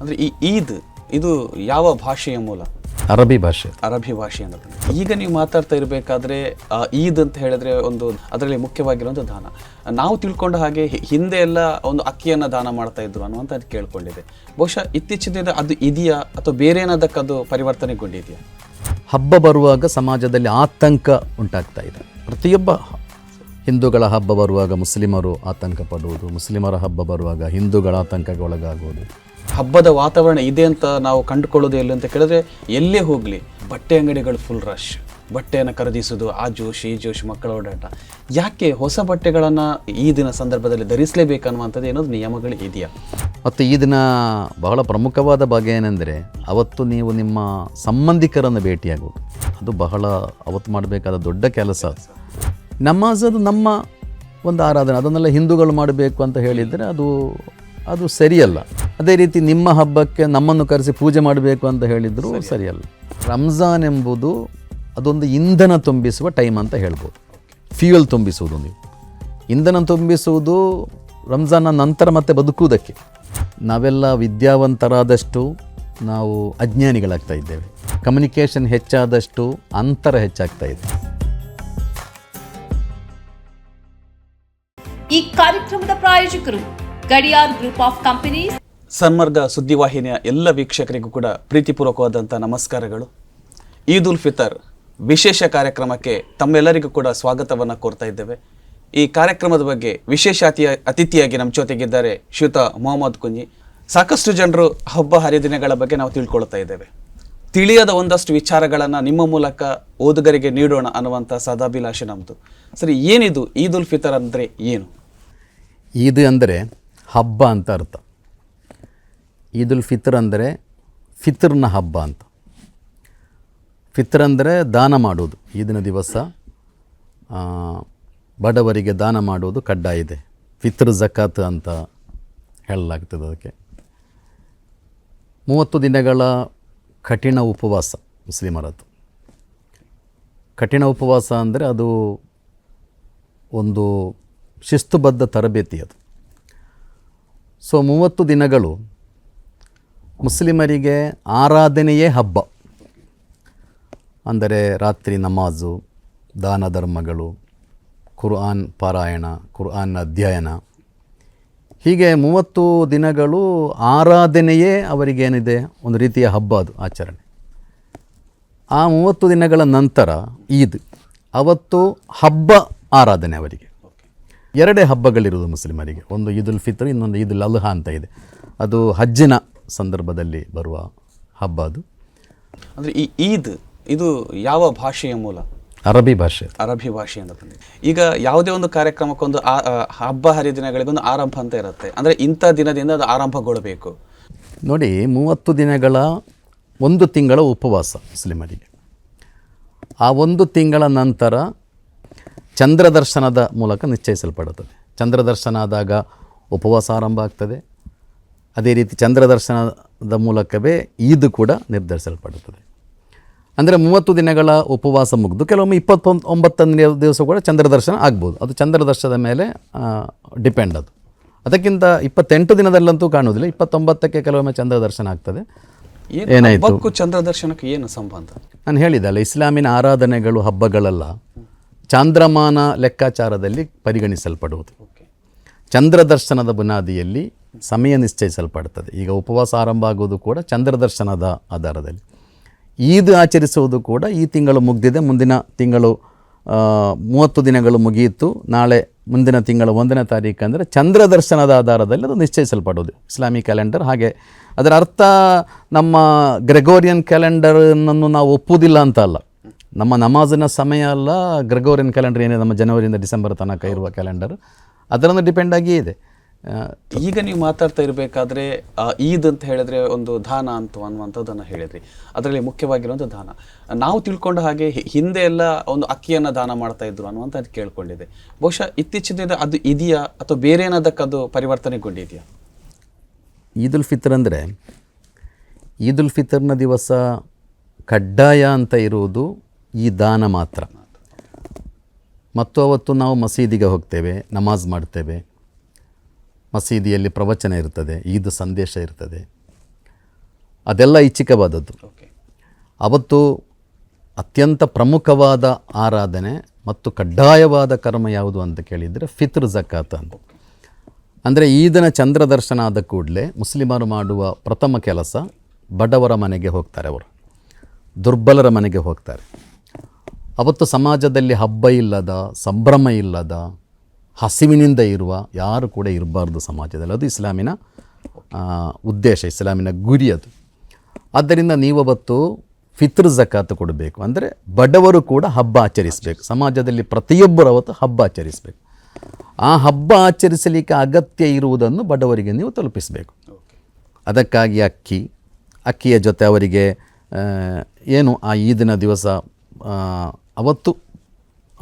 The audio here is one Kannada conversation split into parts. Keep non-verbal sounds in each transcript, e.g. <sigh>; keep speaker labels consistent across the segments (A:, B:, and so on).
A: ಅಂದರೆ ಈ ಈದ್ ಇದು ಯಾವ ಭಾಷೆಯ ಮೂಲ?
B: ಅರಬಿ ಭಾಷೆ.
A: ಅರಬಿ ಭಾಷೆ ಅಂತ ಈಗ ನೀವು ಮಾತಾಡ್ತಾ ಇರಬೇಕಾದ್ರೆ ಈದ್ ಅಂತ ಹೇಳಿದ್ರೆ ಒಂದು ಅದರಲ್ಲಿ ಮುಖ್ಯವಾಗಿರುವಂಥ ದಾನ. ನಾವು ತಿಳ್ಕೊಂಡ ಹಾಗೆ ಹಿಂದೆ ಎಲ್ಲ ಒಂದು ಅಕ್ಕಿಯನ್ನು ದಾನ ಮಾಡ್ತಾ ಇದ್ರು ಅನ್ನುವಂತ ಕೇಳ್ಕೊಂಡಿದೆ. ಬಹುಶಃ ಇತ್ತೀಚಿನ ದಿನ ಅದು ಇದೆಯಾ ಅಥವಾ ಬೇರೆ ಏನಾದಕ್ಕದು ಅದು ಪರಿವರ್ತನೆಗೊಂಡಿದೆಯಾ?
B: ಹಬ್ಬ ಬರುವಾಗ ಸಮಾಜದಲ್ಲಿ ಆತಂಕ ಉಂಟಾಗ್ತಾ ಇದೆ. ಪ್ರತಿಯೊಬ್ಬ ಹಿಂದೂಗಳ ಹಬ್ಬ ಬರುವಾಗ ಮುಸ್ಲಿಮರು ಆತಂಕ ಪಡುವುದು ಮುಸ್ಲಿಮರ ಹಬ್ಬ ಬರುವಾಗ ಹಿಂದೂಗಳ ಆತಂಕಕ್ಕೆ ಒಳಗಾಗುವುದು.
A: ಹಬ್ಬದ ವಾತಾವರಣ ಇದೆ ಅಂತ ನಾವು ಕಂಡುಕೊಳ್ಳೋದು ಎಲ್ಲಿ ಅಂತ ಕೇಳಿದ್ರೆ ಎಲ್ಲೇ ಹೋಗಲಿ, ಬಟ್ಟೆ ಅಂಗಡಿಗಳು ಫುಲ್ ರಶ್ ಬಟ್ಟೆಯನ್ನು ಖರೀದಿಸೋದು ಆ ಜೋಶ್, ಈ ಜೋಶ್ ಮಕ್ಕಳ ಓಡಾಟ. ಯಾಕೆ ಹೊಸ ಬಟ್ಟೆಗಳನ್ನು ಈ ದಿನ ಸಂದರ್ಭದಲ್ಲಿ ಧರಿಸಲೇಬೇಕನ್ನುವಂಥದ್ದು ಏನೋ ನಿಯಮಗಳು ಇದೆಯಾ?
B: ಮತ್ತು ಈ ದಿನ ಬಹಳ ಪ್ರಮುಖವಾದ ಭಾಗ ಏನೆಂದರೆ ಅವತ್ತು ನೀವು ನಿಮ್ಮ ಸಂಬಂಧಿಕರನ್ನು ಭೇಟಿಯಾಗುವುದು. ಅದು ಬಹಳ ಅವತ್ತು ಮಾಡಬೇಕಾದ ದೊಡ್ಡ ಕೆಲಸ ನಮಾಜ್ ಅದು ನಮ್ಮ ಒಂದು ಆರಾಧನೆ, ಅದನ್ನೆಲ್ಲ ಹಿಂದೂಗಳು ಮಾಡಬೇಕು ಅಂತ ಹೇಳಿದರೆ ಅದು ಅದು ಸರಿಯಲ್ಲ. ಅದೇ ರೀತಿ ನಿಮ್ಮ ಹಬ್ಬಕ್ಕೆ ನಮ್ಮನ್ನು ಕರೆಸಿ ಪೂಜೆ ಮಾಡಬೇಕು ಅಂತ ಹೇಳಿದ್ರು ಸರಿಯಲ್ಲ. ರಂಜಾನ್ ಎಂಬುದು ಅದೊಂದು ಇಂಧನ ತುಂಬಿಸುವ ಟೈಮ್ ಅಂತ ಹೇಳ್ಬೋದು. ಫ್ಯೂಯಲ್ ತುಂಬಿಸುವುದು ನೀವು. ಇಂಧನ ತುಂಬಿಸುವುದು ರಂಜಾನ್ನ ನಂತರ ಮತ್ತೆ ಬದುಕುವುದಕ್ಕೆ. ನಾವೆಲ್ಲ ವಿದ್ಯಾವಂತರಾದಷ್ಟು ನಾವು ಅಜ್ಞಾನಿಗಳಾಗ್ತಾ ಇದ್ದೇವೆ. ಕಮ್ಯುನಿಕೇಷನ್ ಹೆಚ್ಚಾದಷ್ಟು ಅಂತರ ಹೆಚ್ಚಾಗ್ತಾ ಇದೆ.
C: ಈ ಕಾರ್ಯಕ್ರಮದ ಪ್ರಾಯೋಜಕರು Gadiyar group of companies
A: Sanmarga ಸುದ್ದಿವಾಹಿನಿಯ ಎಲ್ಲ ವೀಕ್ಷಕರಿಗೂ ಕೂಡ ಪ್ರೀತಿಪೂರ್ವಕವಾದಂಥ ನಮಸ್ಕಾರಗಳು. ಈದ್ ಉಲ್ ಫಿತರ್ ವಿಶೇಷ ಕಾರ್ಯಕ್ರಮಕ್ಕೆ ತಮ್ಮೆಲ್ಲರಿಗೂ ಕೂಡ ಸ್ವಾಗತವನ್ನು ಕೋರ್ತಾ ಇದ್ದೇವೆ. ಈ ಕಾರ್ಯಕ್ರಮದ ಬಗ್ಗೆ ವಿಶೇಷ ಅತಿಯ, ಅತಿಥಿಯಾಗಿ ನಮ್ಮ ಜೊತೆಗಿದ್ದಾರೆ ಶ್ಯೂತ ಮೊಹಮ್ಮದ್ ಕುಂಜಿ ಸಾಕಷ್ಟು ಜನರು ಹಬ್ಬ ಹರಿದಿನಗಳ ಬಗ್ಗೆ ನಾವು ತಿಳ್ಕೊಳ್ತಾ ಇದ್ದೇವೆ. ತಿಳಿಯದ ಒಂದಷ್ಟು ವಿಚಾರಗಳನ್ನು ನಿಮ್ಮ ಮೂಲಕ ಓದುಗರಿಗೆ ನೀಡೋಣ ಅನ್ನುವಂಥ ಸದಾಭಿಲಾಷೆ ನಮ್ಮದು ಸರಿ, ಏನಿದು ಈದ್ ಉಲ್ ಫಿತರ್ ಅಂದರೆ ಏನು?
B: ಈದ್ ಅಂದರೆ ಹಬ್ಬ ಅಂತ ಅರ್ಥ. ಈದ್ ಉಲ್ ಫಿತ್ರ್ ಅಂದರೆ ಫಿತ್ರನ ಹಬ್ಬ ಅಂತ. ಫಿತ್ರ್ ಅಂದರೆ ದಾನ ಮಾಡೋದು, ಈದಿನ ದಿವಸ ಬಡವರಿಗೆ ದಾನ ಮಾಡುವುದು ಕಡ್ಡಾಯ ಇದೆ. ಫಿತ್ರ್ ಜಕಾತ್ ಅಂತ ಹೇಳಲಾಗ್ತದೆ ಅದಕ್ಕೆ. ಮೂವತ್ತು ದಿನಗಳ ಕಠಿಣ ಉಪವಾಸ ಮುಸ್ಲಿಮರದ್ದು. ಕಠಿಣ ಉಪವಾಸ ಅಂದರೆ ಅದು ಒಂದು ಶಿಸ್ತುಬದ್ಧ ತರಬೇತಿ ಅದು. ಸೊ ಮೂವತ್ತು ದಿನಗಳು ಮುಸ್ಲಿಮರಿಗೆ ಆರಾಧನೆಯೇ ಹಬ್ಬ. ಅಂದರೆ ರಾತ್ರಿ ನಮಾಜು, ದಾನ ಧರ್ಮಗಳು, ಕುರ್ಆನ್ ಪಾರಾಯಣ, ಕುರ್ಆನ್ ಅಧ್ಯಯನ. ಹೀಗೆ ಮೂವತ್ತು ದಿನಗಳು ಆರಾಧನೆಯೇ ಅವರಿಗೇನಿದೆ? ಒಂದು ರೀತಿಯ ಹಬ್ಬ ಅದು, ಆಚರಣೆ. ಆ ಮೂವತ್ತು ದಿನಗಳ ನಂತರ ಈದ್. ಅವತ್ತು ಹಬ್ಬ ಆರಾಧನೆ ಅವರಿಗೆ. ಎರಡೇ ಹಬ್ಬಗಳಿರುವುದು ಮುಸ್ಲಿಮರಿಗೆ. ಒಂದು ಈದ್ ಉಲ್ ಫಿತ್ರ್, ಇನ್ನೊಂದು ಈದ್ ಅಲ್ಹಾ ಅಂತ ಇದೆ. ಅದು ಹಜ್ಜಿನ ಸಂದರ್ಭದಲ್ಲಿ ಬರುವ ಹಬ್ಬ ಅದು.
A: ಅಂದರೆ ಈ ಈದ್ ಇದು ಯಾವ ಭಾಷೆಯ ಮೂಲ?
B: ಅರಬಿ ಭಾಷೆ
A: ಅರಬಿ ಭಾಷೆ ಅಂತ ಬಂದಿದೆ. ಈಗ ಯಾವುದೇ ಒಂದು ಕಾರ್ಯಕ್ರಮಕ್ಕೊಂದು ಆ- ಆ ಹಬ್ಬ ಹರಿದಿನಗಳಿಗೊಂದು ಆರಂಭ ಅಂತ ಇರುತ್ತೆ. ಅಂದರೆ ಇಂಥ ದಿನದಿಂದ ಅದು ಆರಂಭಗೊಳ್ಳಬೇಕು
B: ನೋಡಿ ಮೂವತ್ತು ದಿನಗಳ ಒಂದು ತಿಂಗಳ ಉಪವಾಸ ಮುಸ್ಲಿಮರಿಗೆ. ಆ ಒಂದು ತಿಂಗಳ ನಂತರ ಚಂದ್ರದರ್ಶನದ ಮೂಲಕ ನಿಶ್ಚಯಿಸಲ್ಪಡುತ್ತದೆ. ಚಂದ್ರದರ್ಶನ ಆದಾಗ ಉಪವಾಸ ಆರಂಭ ಆಗ್ತದೆ. ಅದೇ ರೀತಿ ಚಂದ್ರದರ್ಶನದ ಮೂಲಕವೇ ಈದ್ ಕೂಡ ನಿರ್ಧರಿಸಲ್ಪಡುತ್ತದೆ. ಅಂದರೆ ಮೂವತ್ತು ದಿನಗಳ ಉಪವಾಸ ಮುಗಿದು ಕೆಲವೊಮ್ಮೆ ಇಪ್ಪತ್ತೊಂದು ಒಂಬತ್ತನೇ ದಿವಸ ಕೂಡ ಚಂದ್ರದರ್ಶನ ಆಗ್ಬೋದು. ಅದು ಚಂದ್ರದರ್ಶನದ ಮೇಲೆ ಡಿಪೆಂಡ್ ಅದು. ಅದಕ್ಕಿಂತ ಇಪ್ಪತ್ತೆಂಟು ದಿನದಲ್ಲಂತೂ ಕಾಣುವುದಿಲ್ಲ. ಇಪ್ಪತ್ತೊಂಬತ್ತಕ್ಕೆ ಕೆಲವೊಮ್ಮೆ ಚಂದ್ರದರ್ಶನ ಆಗ್ತದೆ. ಏನಾಯಿತು?
A: ಚಂದ್ರದರ್ಶನಕ್ಕೆ ಏನು ಸಂಬಂಧ?
B: ನಾನು ಹೇಳಿದಲ್ಲ ಇಸ್ಲಾಮಿನ ಆರಾಧನೆಗಳು ಹಬ್ಬಗಳೆಲ್ಲ. ಚಾಂದ್ರಮಾನ ಲೆಕ್ಕಾಚಾರದಲ್ಲಿ ಪರಿಗಣಿಸಲ್ಪಡುವುದು.
A: ಚಂದ್ರದರ್ಶನದ
B: ಚಂದ್ರ ಬುನಾದಿಯಲ್ಲಿ ಸಮಯ ನಿಶ್ಚಯಿಸಲ್ಪಡ್ತದೆ. ಈಗ ಉಪವಾಸ ಆರಂಭ ಆಗುವುದು ಕೂಡ ಚಂದ್ರದರ್ಶನದ ಆಧಾರದಲ್ಲಿ. ಈದ್ ಆಚರಿಸುವುದು ಕೂಡ ಈ ತಿಂಗಳು ಮುಗಿದಿದೆ. ಮುಂದಿನ ತಿಂಗಳು ಮೂವತ್ತು ದಿನಗಳು ಮುಗಿಯಿತು. ನಾಳೆ ಮುಂದಿನ ತಿಂಗಳ ಒಂದನೇ ತಾರೀಕು ಅಂದರೆ ಚಂದ್ರ ದರ್ಶನದ ಆಧಾರದಲ್ಲಿ ಅದು ನಿಶ್ಚಯಿಸಲ್ಪಡುವುದು. ಇಸ್ಲಾಮಿಕ್ ಕ್ಯಾಲೆಂಡರ್ ಹಾಗೆ ಅದರ ಅರ್ಥ ನಮ್ಮ ಗ್ರೆಗೋರಿಯನ್ ಕ್ಯಾಲೆಂಡರನ್ನು ನಾವು ಒಪ್ಪುವುದಿಲ್ಲ ಅಂತ ಅಲ್ಲ. ನಮ್ಮ ನಮಾಜಿನ ಸಮಯ ಅಲ್ಲ, ಗ್ರೆಗೋರಿಯನ್ ಕ್ಯಾಲೆಂಡರ್ ಏನಿದೆ? ನಮ್ಮ ಜನವರಿಯಿಂದ ಡಿಸೆಂಬರ್ ತನಕ ಇರುವ ಕ್ಯಾಲೆಂಡರ್. ಅದರನ್ನು ಡಿಪೆಂಡ್ ಆಗಿಯೇ ಇದೆ.
A: ಈಗ ನೀವು ಮಾತಾಡ್ತಾ ಇರಬೇಕಾದ್ರೆ ಈದ್ ಅಂತ ಹೇಳಿದ್ರೆ ಒಂದು ದಾನ ಅಂತ ಅನ್ನುವಂಥದ್ದನ್ನು ಹೇಳಿದ್ರಿ. ಅದರಲ್ಲಿ ಮುಖ್ಯವಾಗಿರುವಂಥ ದಾನ. ನಾವು ತಿಳ್ಕೊಂಡ ಹಾಗೆ ಹಿಂದೆ ಎಲ್ಲ ಒಂದು ಅಕ್ಕಿಯನ್ನು ದಾನ ಮಾಡ್ತಾ ಇದ್ರು ಅನ್ನುವಂಥದ್ದು ಕೇಳ್ಕೊಂಡಿದೆ ಬಹುಶಃ ಇತ್ತೀಚಿನ ಅದು ಇದೆಯಾ ಅಥವಾ ಬೇರೆ ಏನಾದಕ್ಕೆ ಅದು ಪರಿವರ್ತನೆಗೊಂಡಿದೆಯಾ?
B: ಈದ್ ಉಲ್ ಫಿತ್ರ್ ಅಂದರೆ ಈದ್ ಉಲ್ ಫಿತರ್ನ ದಿವಸ ಕಡ್ಡಾಯ ಅಂತ ಇರುವುದು ಈ ದಾನ ಮಾತ್ರ. ಮತ್ತು ಅವತ್ತು ನಾವು ಮಸೀದಿಗೆ ಹೋಗ್ತೇವೆ ನಮಾಜ್ ಮಾಡ್ತೇವೆ. ಮಸೀದಿಯಲ್ಲಿ ಪ್ರವಚನ ಇರ್ತದೆ ಈದ್ ಸಂದೇಶ ಇರ್ತದೆ. ಅದೆಲ್ಲ
A: ಇಚ್ಛಿಕವಾದದ್ದು
B: ಅವತ್ತು ಅತ್ಯಂತ ಪ್ರಮುಖವಾದ ಆರಾಧನೆ ಮತ್ತು ಕಡ್ಡಾಯವಾದ ಕರ್ಮ ಯಾವುದು ಅಂತ ಕೇಳಿದರೆ ಫಿತ್ರ್ ಜಕಾತ್ ಅಂತ. ಅಂದರೆ ಈದಿನ ಚಂದ್ರದರ್ಶನ ಆದ ಕೂಡಲೇ ಮುಸ್ಲಿಮರು ಮಾಡುವ ಪ್ರಥಮ ಕೆಲಸ ಬಡವರ ಮನೆಗೆ ಹೋಗ್ತಾರೆ ಅವರು. ದುರ್ಬಲರ ಮನೆಗೆ ಹೋಗ್ತಾರೆ. ಅವತ್ತು ಸಮಾಜದಲ್ಲಿ ಹಬ್ಬ ಇಲ್ಲದ ಸಂಭ್ರಮ ಇಲ್ಲದ ಹಸಿವಿನಿಂದ ಇರುವ ಯಾರು ಕೂಡ ಇರಬಾರ್ದು ಸಮಾಜದಲ್ಲಿ. ಅದು ಇಸ್ಲಾಮಿನ ಉದ್ದೇಶ, ಇಸ್ಲಾಮಿನ ಗುರಿ ಅದು. ಆದ್ದರಿಂದ ನೀವವತ್ತು ಫಿತ್ರ್ ಜಕಾತ್ ಕೊಡಬೇಕು. ಅಂದರೆ ಬಡವರು ಕೂಡ ಹಬ್ಬ ಆಚರಿಸಬೇಕು. ಸಮಾಜದಲ್ಲಿ ಪ್ರತಿಯೊಬ್ಬರು ಅವತ್ತು ಹಬ್ಬ ಆಚರಿಸಬೇಕು. ಆ ಹಬ್ಬ ಆಚರಿಸಲಿಕ್ಕೆ ಅಗತ್ಯ ಇರುವುದನ್ನು ಬಡವರಿಗೆ ನೀವು ತಲುಪಿಸಬೇಕು. ಅದಕ್ಕಾಗಿ ಅಕ್ಕಿ, ಅಕ್ಕಿಯ ಜೊತೆ ಅವರಿಗೆ ಏನು ಆ ಈದಿನ ದಿವಸ ಅವತ್ತು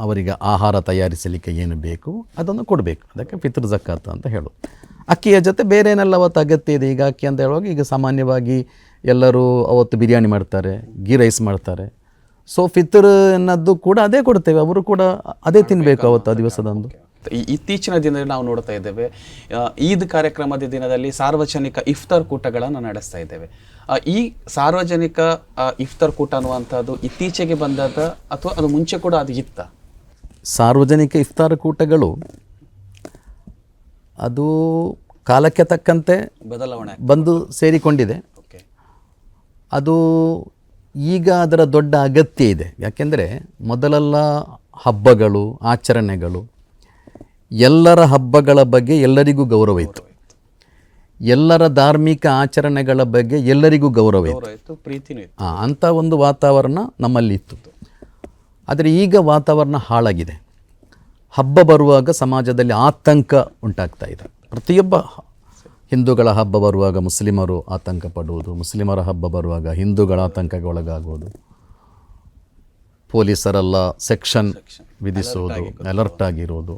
B: ಅವರಿಗೆ ಆಹಾರ ತಯಾರಿಸಲಿಕ್ಕೆ ಏನು ಬೇಕು, ಅದನ್ನು ಕೊಡಬೇಕು. ಅದಕ್ಕೆ ಪಿತೃ ಜಕಾತ್ ಅಂತ ಹೇಳೋದು ಅಕ್ಕಿಯ ಜೊತೆ ಬೇರೆ ಏನೆಲ್ಲ ಅವತ್ತು ಅಗತ್ಯ ಇದೆ? ಈಗ ಅಕ್ಕಿ ಅಂತ ಹೇಳುವಾಗ ಈಗ ಸಾಮಾನ್ಯವಾಗಿ ಎಲ್ಲರೂ ಅವತ್ತು ಬಿರಿಯಾನಿ ಮಾಡ್ತಾರೆ ಗೀ ರೈಸ್ ಮಾಡ್ತಾರೆ. ಸೊ ಫಿತರ್ ಅನ್ನೋದು ಕೂಡ ಅದೇ ಕೊಡ್ತೇವೆ. ಅವರು ಕೂಡ ಅದೇ ತಿನ್ನಬೇಕು ಅವತ್ತು ಆ ದಿವಸದಂದು.
A: ಇತ್ತೀಚಿನ ದಿನದಲ್ಲಿ ನಾವು ನೋಡ್ತಾ ಇದ್ದೇವೆ ಈದ್ ಕಾರ್ಯಕ್ರಮದ ದಿನದಲ್ಲಿ ಸಾರ್ವಜನಿಕ ಇಫ್ತಾರ್ ಕೂಟಗಳನ್ನು ನಡೆಸ್ತಾ ಇದ್ದೇವೆ. ಈ ಸಾರ್ವಜನಿಕ ಇಫ್ತಾರ್ ಕೂಟ ಅನ್ನುವಂಥದ್ದು ಇತ್ತೀಚೆಗೆ ಬಂದದ ಅಥವಾ ಅದು ಮುಂಚೆ ಕೂಡ ಅದು ಇತ್ತ?
B: ಸಾರ್ವಜನಿಕ ಇಫ್ತಾರ್ ಕೂಟಗಳು ಅದು ಕಾಲಕ್ಕೆ ತಕ್ಕಂತೆ
A: ಬದಲಾವಣೆ
B: ಬಂದು ಸೇರಿಕೊಂಡಿದೆ. ಅದು ಈಗ ಅದರ ದೊಡ್ಡ ಅಗತ್ಯ ಇದೆ. ಯಾಕೆಂದರೆ ಮೊದಲೆಲ್ಲ ಹಬ್ಬಗಳು ಆಚರಣೆಗಳು ಎಲ್ಲರ ಹಬ್ಬಗಳ ಬಗ್ಗೆ ಎಲ್ಲರಿಗೂ ಗೌರವ ಇತ್ತು. ಎಲ್ಲರ ಧಾರ್ಮಿಕ ಆಚರಣೆಗಳ ಬಗ್ಗೆ ಎಲ್ಲರಿಗೂ ಗೌರವ ಇತ್ತು.
A: ಪ್ರೀತಿ ಇತ್ತು
B: ಅಂಥ ಒಂದು ವಾತಾವರಣ ನಮ್ಮಲ್ಲಿ ಇತ್ತು. ಆದರೆ ಈಗ ವಾತಾವರಣ ಹಾಳಾಗಿದೆ. ಹಬ್ಬ ಬರುವಾಗ ಸಮಾಜದಲ್ಲಿ ಆತಂಕ ಉಂಟಾಗ್ತಾ ಇದೆ. ಪ್ರತಿಯೊಬ್ಬ ಹಿಂದೂಗಳ ಹಬ್ಬ ಬರುವಾಗ ಮುಸ್ಲಿಮರು ಆತಂಕ ಪಡುವುದು, ಮುಸ್ಲಿಮರ ಹಬ್ಬ ಬರುವಾಗ ಹಿಂದೂಗಳ ಆತಂಕಕ್ಕೆ ಒಳಗಾಗುವುದು ಪೊಲೀಸರೆಲ್ಲ ಸೆಕ್ಷನ್ ವಿಧಿಸುವುದು ಅಲರ್ಟ್ ಆಗಿರುವುದು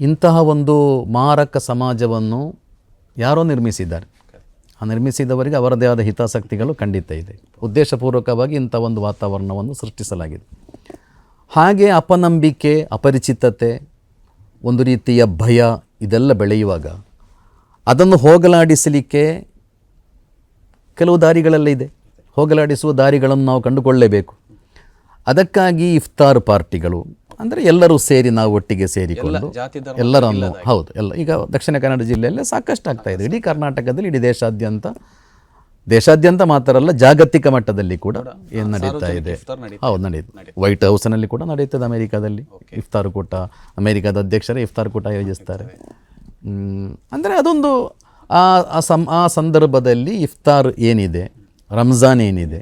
B: ಇಂತಹ ಒಂದು ಮಾರಕ ಸಮಾಜವನ್ನು ಯಾರೋ ನಿರ್ಮಿಸಿದ್ದಾರೆ. ಆ ನಿರ್ಮಿಸಿದವರಿಗೆ ಅವರದೇ ಆದ ಹಿತಾಸಕ್ತಿಗಳು ಖಂಡಿತ ಇದೆ. ಉದ್ದೇಶಪೂರ್ವಕವಾಗಿ ಇಂಥ ಒಂದು ವಾತಾವರಣವನ್ನು ಸೃಷ್ಟಿಸಲಾಗಿದೆ. ಹಾಗೆ ಅಪನಂಬಿಕೆ ಅಪರಿಚಿತತೆ ಒಂದು ರೀತಿಯ ಭಯ ಇದೆಲ್ಲ ಬೆಳೆಯುವಾಗ ಅದನ್ನು ಹೋಗಲಾಡಿಸಲಿಕ್ಕೆ ಕೆಲವು ದಾರಿಗಳೆಲ್ಲ ಇದೆ. ಹೋಗಲಾಡಿಸುವ ದಾರಿಗಳನ್ನು ನಾವು ಕಂಡುಕೊಳ್ಳಲೇಬೇಕು ಅದಕ್ಕಾಗಿ ಇಫ್ತಾರ್ ಪಾರ್ಟಿಗಳು ಅಂದರೆ ಎಲ್ಲರೂ ಸೇರಿ ನಾವು ಒಟ್ಟಿಗೆ ಸೇರಿಕೊಂಡು ಎಲ್ಲರನ್ನು ಹೌದು ಎಲ್ಲ ಈಗ ದಕ್ಷಿಣ ಕನ್ನಡ ಜಿಲ್ಲೆಯಲ್ಲೇ ಸಾಕಷ್ಟು ಆಗ್ತಾ ಇದೆ. ಇಡೀ ಕರ್ನಾಟಕದಲ್ಲಿ ಇಡೀ ದೇಶಾದ್ಯಂತ ದೇಶಾದ್ಯಂತ ಮಾತ್ರ ಅಲ್ಲ ಜಾಗತಿಕ ಮಟ್ಟದಲ್ಲಿ ಕೂಡ ಏನು ನಡೀತಾ ಇದೆ? ಹೌದು ನಡೆಯುತ್ತೆ ವೈಟ್ ಹೌಸ್ನಲ್ಲಿ ಕೂಡ ನಡೀತದೆ ಅಮೆರಿಕಾದಲ್ಲಿ. ಇಫ್ತಾರ್ ಕೂಟ. ಅಮೆರಿಕಾದ ಅಧ್ಯಕ್ಷರೇ ಇಫ್ತಾರ್ ಕೂಟ ಆಯೋಜಿಸ್ತಾರೆ. ಅಂದರೆ ಅದೊಂದು ಆ ಆ ಸಂ ಆ ಸಂದರ್ಭದಲ್ಲಿ ಇಫ್ತಾರ್ ಏನಿದೆ ರಂಜಾನ್ ಏನಿದೆ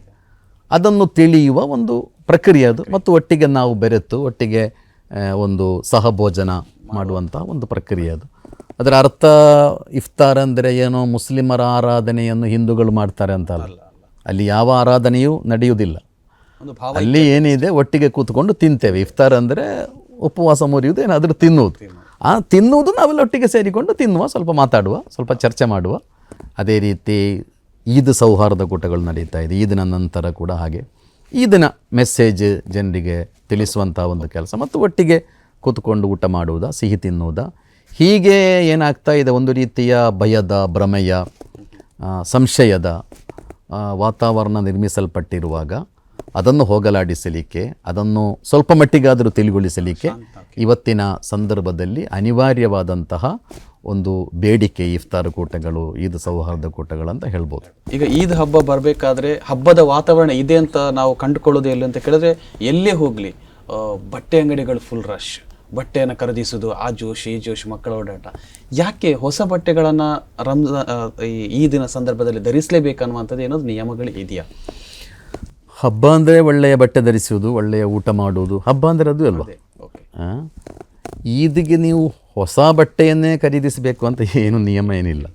B: ಅದನ್ನು ತಿಳಿಯುವ ಒಂದು ಪ್ರಕ್ರಿಯೆ ಅದು. ಮತ್ತು ಒಟ್ಟಿಗೆ ನಾವು ಬೆರೆತು ಒಟ್ಟಿಗೆ ಒಂದು ಸಹಭೋಜನ ಮಾಡುವಂಥ ಒಂದು ಪ್ರಕ್ರಿಯೆ ಅದು. ಅದರ ಅರ್ಥ ಇಫ್ತಾರ್ ಅಂದರೆ ಏನೋ ಮುಸ್ಲಿಮರ ಆರಾಧನೆಯನ್ನು ಹಿಂದೂಗಳು ಮಾಡ್ತಾರೆ ಅಂತ ಅಲ್ಲ. ಅಲ್ಲಿ ಯಾವ ಆರಾಧನೆಯೂ ನಡೆಯುವುದಿಲ್ಲ. ಅಲ್ಲಿ ಏನಿದೆ ಒಟ್ಟಿಗೆ ಕೂತ್ಕೊಂಡು ತಿಂತೇವೆ. ಇಫ್ತಾರ್ ಅಂದರೆ ಉಪವಾಸ ಮುರಿಯುವುದು ಏನಾದರೂ ತಿನ್ನುವುದು. ಆ ತಿನ್ನುವುದು ನಾವೆಲ್ಲ ಒಟ್ಟಿಗೆ ಸೇರಿಕೊಂಡು ತಿನ್ನುವ ಸ್ವಲ್ಪ ಮಾತಾಡುವ ಸ್ವಲ್ಪ ಚರ್ಚೆ ಮಾಡುವ. ಅದೇ ರೀತಿ ಈದ್ ಸೌಹಾರ್ದ ಕೂಟಗಳು ನಡೀತಾ ಇದೆ. ಈದಿನ ನಂತರ ಕೂಡ ಹಾಗೆ. ಈದಿನ ಮೆಸೇಜ್ ಜನರಿಗೆ ತಿಳಿಸುವಂಥ ಒಂದು ಕೆಲಸ. ಮತ್ತು ಒಟ್ಟಿಗೆ ಕೂತ್ಕೊಂಡು ಊಟ ಮಾಡುವುದಾ ಸಿಹಿ ತಿನ್ನುವುದಾ ಹೀಗೆ ಏನಾಗ್ತಾ ಇದೆ? ಒಂದು ರೀತಿಯ ಭಯದ ಭ್ರಮೆಯ ಸಂಶಯದ ವಾತಾವರಣ ನಿರ್ಮಿಸಲ್ಪಟ್ಟಿರುವಾಗ ಅದನ್ನು ಹೋಗಲಾಡಿಸಲಿಕ್ಕೆ ಅದನ್ನು ಸ್ವಲ್ಪ ಮಟ್ಟಿಗಾದರೂ ತಿಳಿಗೊಳಿಸಲಿಕ್ಕೆ ಇವತ್ತಿನ ಸಂದರ್ಭದಲ್ಲಿ ಅನಿವಾರ್ಯವಾದಂತಹ ಒಂದು ಬೇಡಿಕೆ ಇಫ್ತಾರ್ ಕೂಟಗಳು ಈದ್ ಸೌಹಾರ್ದ ಕೂಟಗಳು ಅಂತ ಹೇಳ್ಬೋದು.
A: ಈಗ ಈದ್ ಹಬ್ಬ ಬರಬೇಕಾದ್ರೆ ಹಬ್ಬದ ವಾತಾವರಣ ಇದೆ ಅಂತ ನಾವು ಕಂಡುಕೊಳ್ಳೋದು ಎಲ್ಲಿ ಅಂತ ಕೇಳಿದ್ರೆ ಎಲ್ಲೇ ಹೋಗಲಿ? ಬಟ್ಟೆ ಅಂಗಡಿಗಳು ಫುಲ್ ರಶ್ ಬಟ್ಟೆಯನ್ನು ಖರೀದಿಸೋದು ಆ ಜೋಶ್ ಈ ಜೋಶ್ ಮಕ್ಕಳ ಓಡಾಟ. ಯಾಕೆ ಹೊಸ ಬಟ್ಟೆಗಳನ್ನು ರಂಜ ಈ ದಿನ ಸಂದರ್ಭದಲ್ಲಿ ಧರಿಸಲೇಬೇಕನ್ನುವಂಥದ್ದು ಏನಾದ್ರು ನಿಯಮಗಳು ಇದೆಯಾ?
B: ಹಬ್ಬ ಅಂದರೆ ಒಳ್ಳೆಯ ಬಟ್ಟೆ ಧರಿಸುವುದು ಒಳ್ಳೆಯ ಊಟ ಮಾಡುವುದು. ಹಬ್ಬ ಅಂದರೆ ಅದು ಅಲ್ವಾ? ಈದಿಗೆ ನೀವು ಹೊಸ ಬಟ್ಟೆಯನ್ನೇ ಖರೀದಿಸಬೇಕು ಅಂತ ಏನು ನಿಯಮ ಏನಿಲ್ಲ.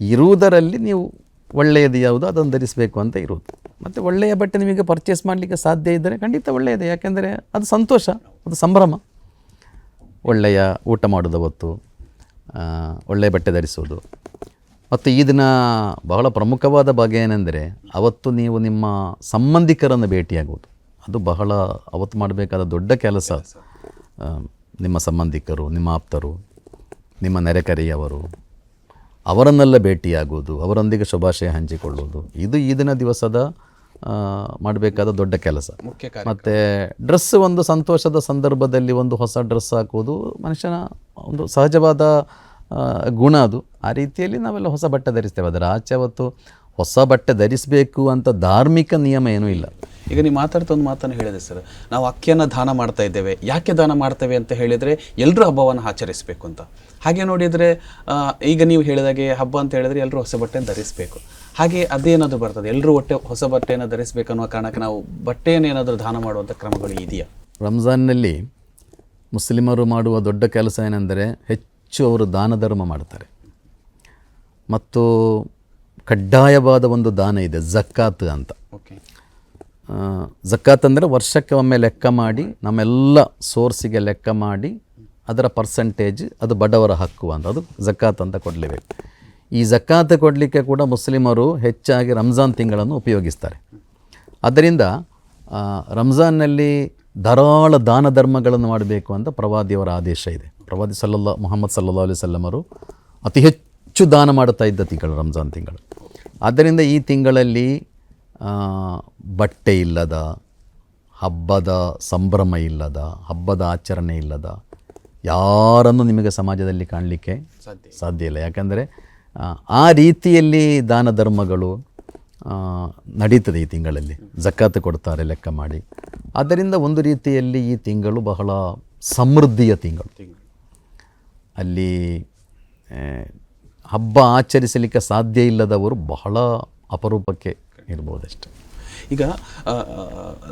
B: ಇರುವುದರಲ್ಲಿ ನೀವು ಒಳ್ಳೆಯದು ಯಾವುದು ಅದನ್ನು ಧರಿಸಬೇಕು ಅಂತ ಇರುವುದು. ಮತ್ತು ಒಳ್ಳೆಯ ಬಟ್ಟೆ ನಿಮಗೆ ಪರ್ಚೇಸ್ ಮಾಡಲಿಕ್ಕೆ ಸಾಧ್ಯ ಇದ್ದರೆ ಖಂಡಿತ ಒಳ್ಳೆಯದೇ. ಯಾಕೆಂದರೆ ಅದು ಸಂತೋಷ ಅದು ಸಂಭ್ರಮ. ಒಳ್ಳೆಯ ಊಟ ಮಾಡೋದು ಅವತ್ತು ಒಳ್ಳೆಯ ಬಟ್ಟೆ ಧರಿಸೋದು ಮತ್ತು ಈ ದಿನ ಬಹಳ ಪ್ರಮುಖವಾದ ಭಾಗ ಏನೆಂದರೆ, ಅವತ್ತು ನೀವು ನಿಮ್ಮ ಸಂಬಂಧಿಕರನ್ನು ಭೇಟಿಯಾಗುವುದು. ಅದು ಬಹಳ ಅವತ್ತು ಮಾಡಬೇಕಾದ ದೊಡ್ಡ ಕೆಲಸ. ನಿಮ್ಮ ಸಂಬಂಧಿಕರು, ನಿಮ್ಮ ಆಪ್ತರು, ನಿಮ್ಮ ನೆರೆಕರೆಯವರು, ಅವರನ್ನೆಲ್ಲ ಭೇಟಿಯಾಗುವುದು, ಅವರೊಂದಿಗೆ ಶುಭಾಶಯ ಹಂಚಿಕೊಳ್ಳುವುದು. ಇದು ಈ ದಿನ ದಿವಸದ ಮಾಡಬೇಕಾದ ದೊಡ್ಡ ಕೆಲಸ.
A: ಮುಖ್ಯ
B: ಮತ್ತು ಡ್ರೆಸ್ ಒಂದು ಸಂತೋಷದ ಸಂದರ್ಭದಲ್ಲಿ ಒಂದು ಹೊಸ ಡ್ರೆಸ್ ಹಾಕೋದು ಮನುಷ್ಯನ ಒಂದು ಸಹಜವಾದ ಗುಣ ಅದು. ಆ ರೀತಿಯಲ್ಲಿ ನಾವೆಲ್ಲ ಹೊಸ ಬಟ್ಟೆ ಧರಿಸ್ತೇವೆ. ಅದರ ಆಚೆ ಅವತ್ತು ಹೊಸ ಬಟ್ಟೆ ಧರಿಸಬೇಕು ಅಂತ ಧಾರ್ಮಿಕ ನಿಯಮ ಏನೂ ಇಲ್ಲ.
A: ಈಗ ನೀವು ಮಾತಾಡ್ತಾ ಒಂದು ಮಾತನ್ನು ಹೇಳಿದೆ ಸರ್. ನಾವು ಅಕ್ಕಿಯನ್ನು ದಾನ ಮಾಡ್ತಾ ಇದ್ದೇವೆ. ಯಾಕೆ ದಾನ ಮಾಡ್ತೇವೆ ಅಂತ ಹೇಳಿದರೆ ಎಲ್ಲರೂ ಹಬ್ಬವನ್ನು ಆಚರಿಸಬೇಕು ಅಂತ. ಹಾಗೆ ನೋಡಿದರೆ ಈಗ ನೀವು ಹೇಳಿದಾಗೆ ಹಬ್ಬ ಅಂತ ಹೇಳಿದರೆ ಎಲ್ಲರೂ ಹೊಸ ಬಟ್ಟೆಯನ್ನು ಧರಿಸಬೇಕು. ಹಾಗೆ ಅದೇನಾದರೂ ಬರ್ತದೆ? ಎಲ್ಲರೂ ಒಟ್ಟೆ ಹೊಸ ಬಟ್ಟೆಯನ್ನು ಧರಿಸಬೇಕನ್ನೋ ಕಾರಣಕ್ಕೆ ನಾವು ಬಟ್ಟೆಯನ್ನು ಏನಾದರೂ ದಾನ ಮಾಡುವಂಥ ಕ್ರಮಗಳು ಇದೆಯಾ?
B: ರಂಜಾನ್ನಲ್ಲಿ ಮುಸ್ಲಿಮರು ಮಾಡುವ ದೊಡ್ಡ ಕೆಲಸ ಏನೆಂದರೆ ಹೆಚ್ಚು ಅವರು ದಾನ ಧರ್ಮ ಮಾಡ್ತಾರೆ. ಮತ್ತು ಕಡ್ಡಾಯವಾದ ಒಂದು ದಾನ ಇದೆ ಜಕ್ಕಾತ್ ಅಂತ. ಜಕ್ಕಾತ್ ಅಂದರೆ ವರ್ಷಕ್ಕೆ ಒಮ್ಮೆ ಲೆಕ್ಕ ಮಾಡಿ ನಮ್ಮೆಲ್ಲ ಸೋರ್ಸಿಗೆ ಲೆಕ್ಕ ಮಾಡಿ ಅದರ ಪರ್ಸೆಂಟೇಜ್ ಅದು ಬಡವರ ಹಕ್ಕು ಅಂತ, ಅದು ಜಕಾತ್ ಅಂತ ಕೊಡಲೇಬೇಕು ಈ ಜಕಾತ್ ಕೊಡಲಿಕ್ಕೆ ಕೂಡ ಮುಸ್ಲಿಮರು ಹೆಚ್ಚಾಗಿ ರಂಜಾನ್ ತಿಂಗಳನ್ನು ಉಪಯೋಗಿಸ್ತಾರೆ. ಅದರಿಂದ ರಂಜಾನ್ನಲ್ಲಿ ಧಾರಾಳ ದಾನ ಧರ್ಮಗಳನ್ನು ಮಾಡಬೇಕು ಅಂತ ಪ್ರವಾದಿಯವರ ಆದೇಶ ಇದೆ. ಪ್ರವಾದಿ ಸಲ್ಲಲ್ಲ ಮೊಹಮ್ಮದ್ ಸಲ್ಲಾ ಅಲಿ ಸಲ್ಲಮರು ಅತಿ ಹೆಚ್ಚು ದಾನ ಮಾಡುತ್ತಾ ಇದ್ದ ತಿಂಗಳು ರಂಜಾನ್ ತಿಂಗಳು. ಆದ್ದರಿಂದ ಈ ತಿಂಗಳಲ್ಲಿ ಬಟ್ಟೆ ಇಲ್ಲದ, ಹಬ್ಬದ ಸಂಭ್ರಮ ಇಲ್ಲದ, ಹಬ್ಬದ ಆಚರಣೆ ಇಲ್ಲದ ಯಾರನ್ನು ನಿಮಗೆ ಸಮಾಜದಲ್ಲಿ ಕಾಣಲಿಕ್ಕೆ
A: ಸಾಧ್ಯ
B: ಇಲ್ಲ. ಯಾಕಂದರೆ ಆ, ರೀತಿಯಲ್ಲಿ ದಾನ ಧರ್ಮಗಳು ನಡೀತದೆ ಈ ತಿಂಗಳಲ್ಲಿ. ಜಕಾತ್ ಕೊಡ್ತಾರೆ ಲೆಕ್ಕ ಮಾಡಿ. ಆದ್ದರಿಂದ ಒಂದು ರೀತಿಯಲ್ಲಿ ಈ ತಿಂಗಳು ಬಹಳ ಸಮೃದ್ಧಿಯ ತಿಂಗಳು. ಅಲ್ಲಿ ಹಬ್ಬ ಆಚರಿಸಲಿಕ್ಕೆ ಸಾಧ್ಯ ಇಲ್ಲದವರು ಬಹಳ ಅಪರೂಪಕ್ಕೆ ಇರ್ಬೋದಷ್ಟೆ.
A: ಈಗ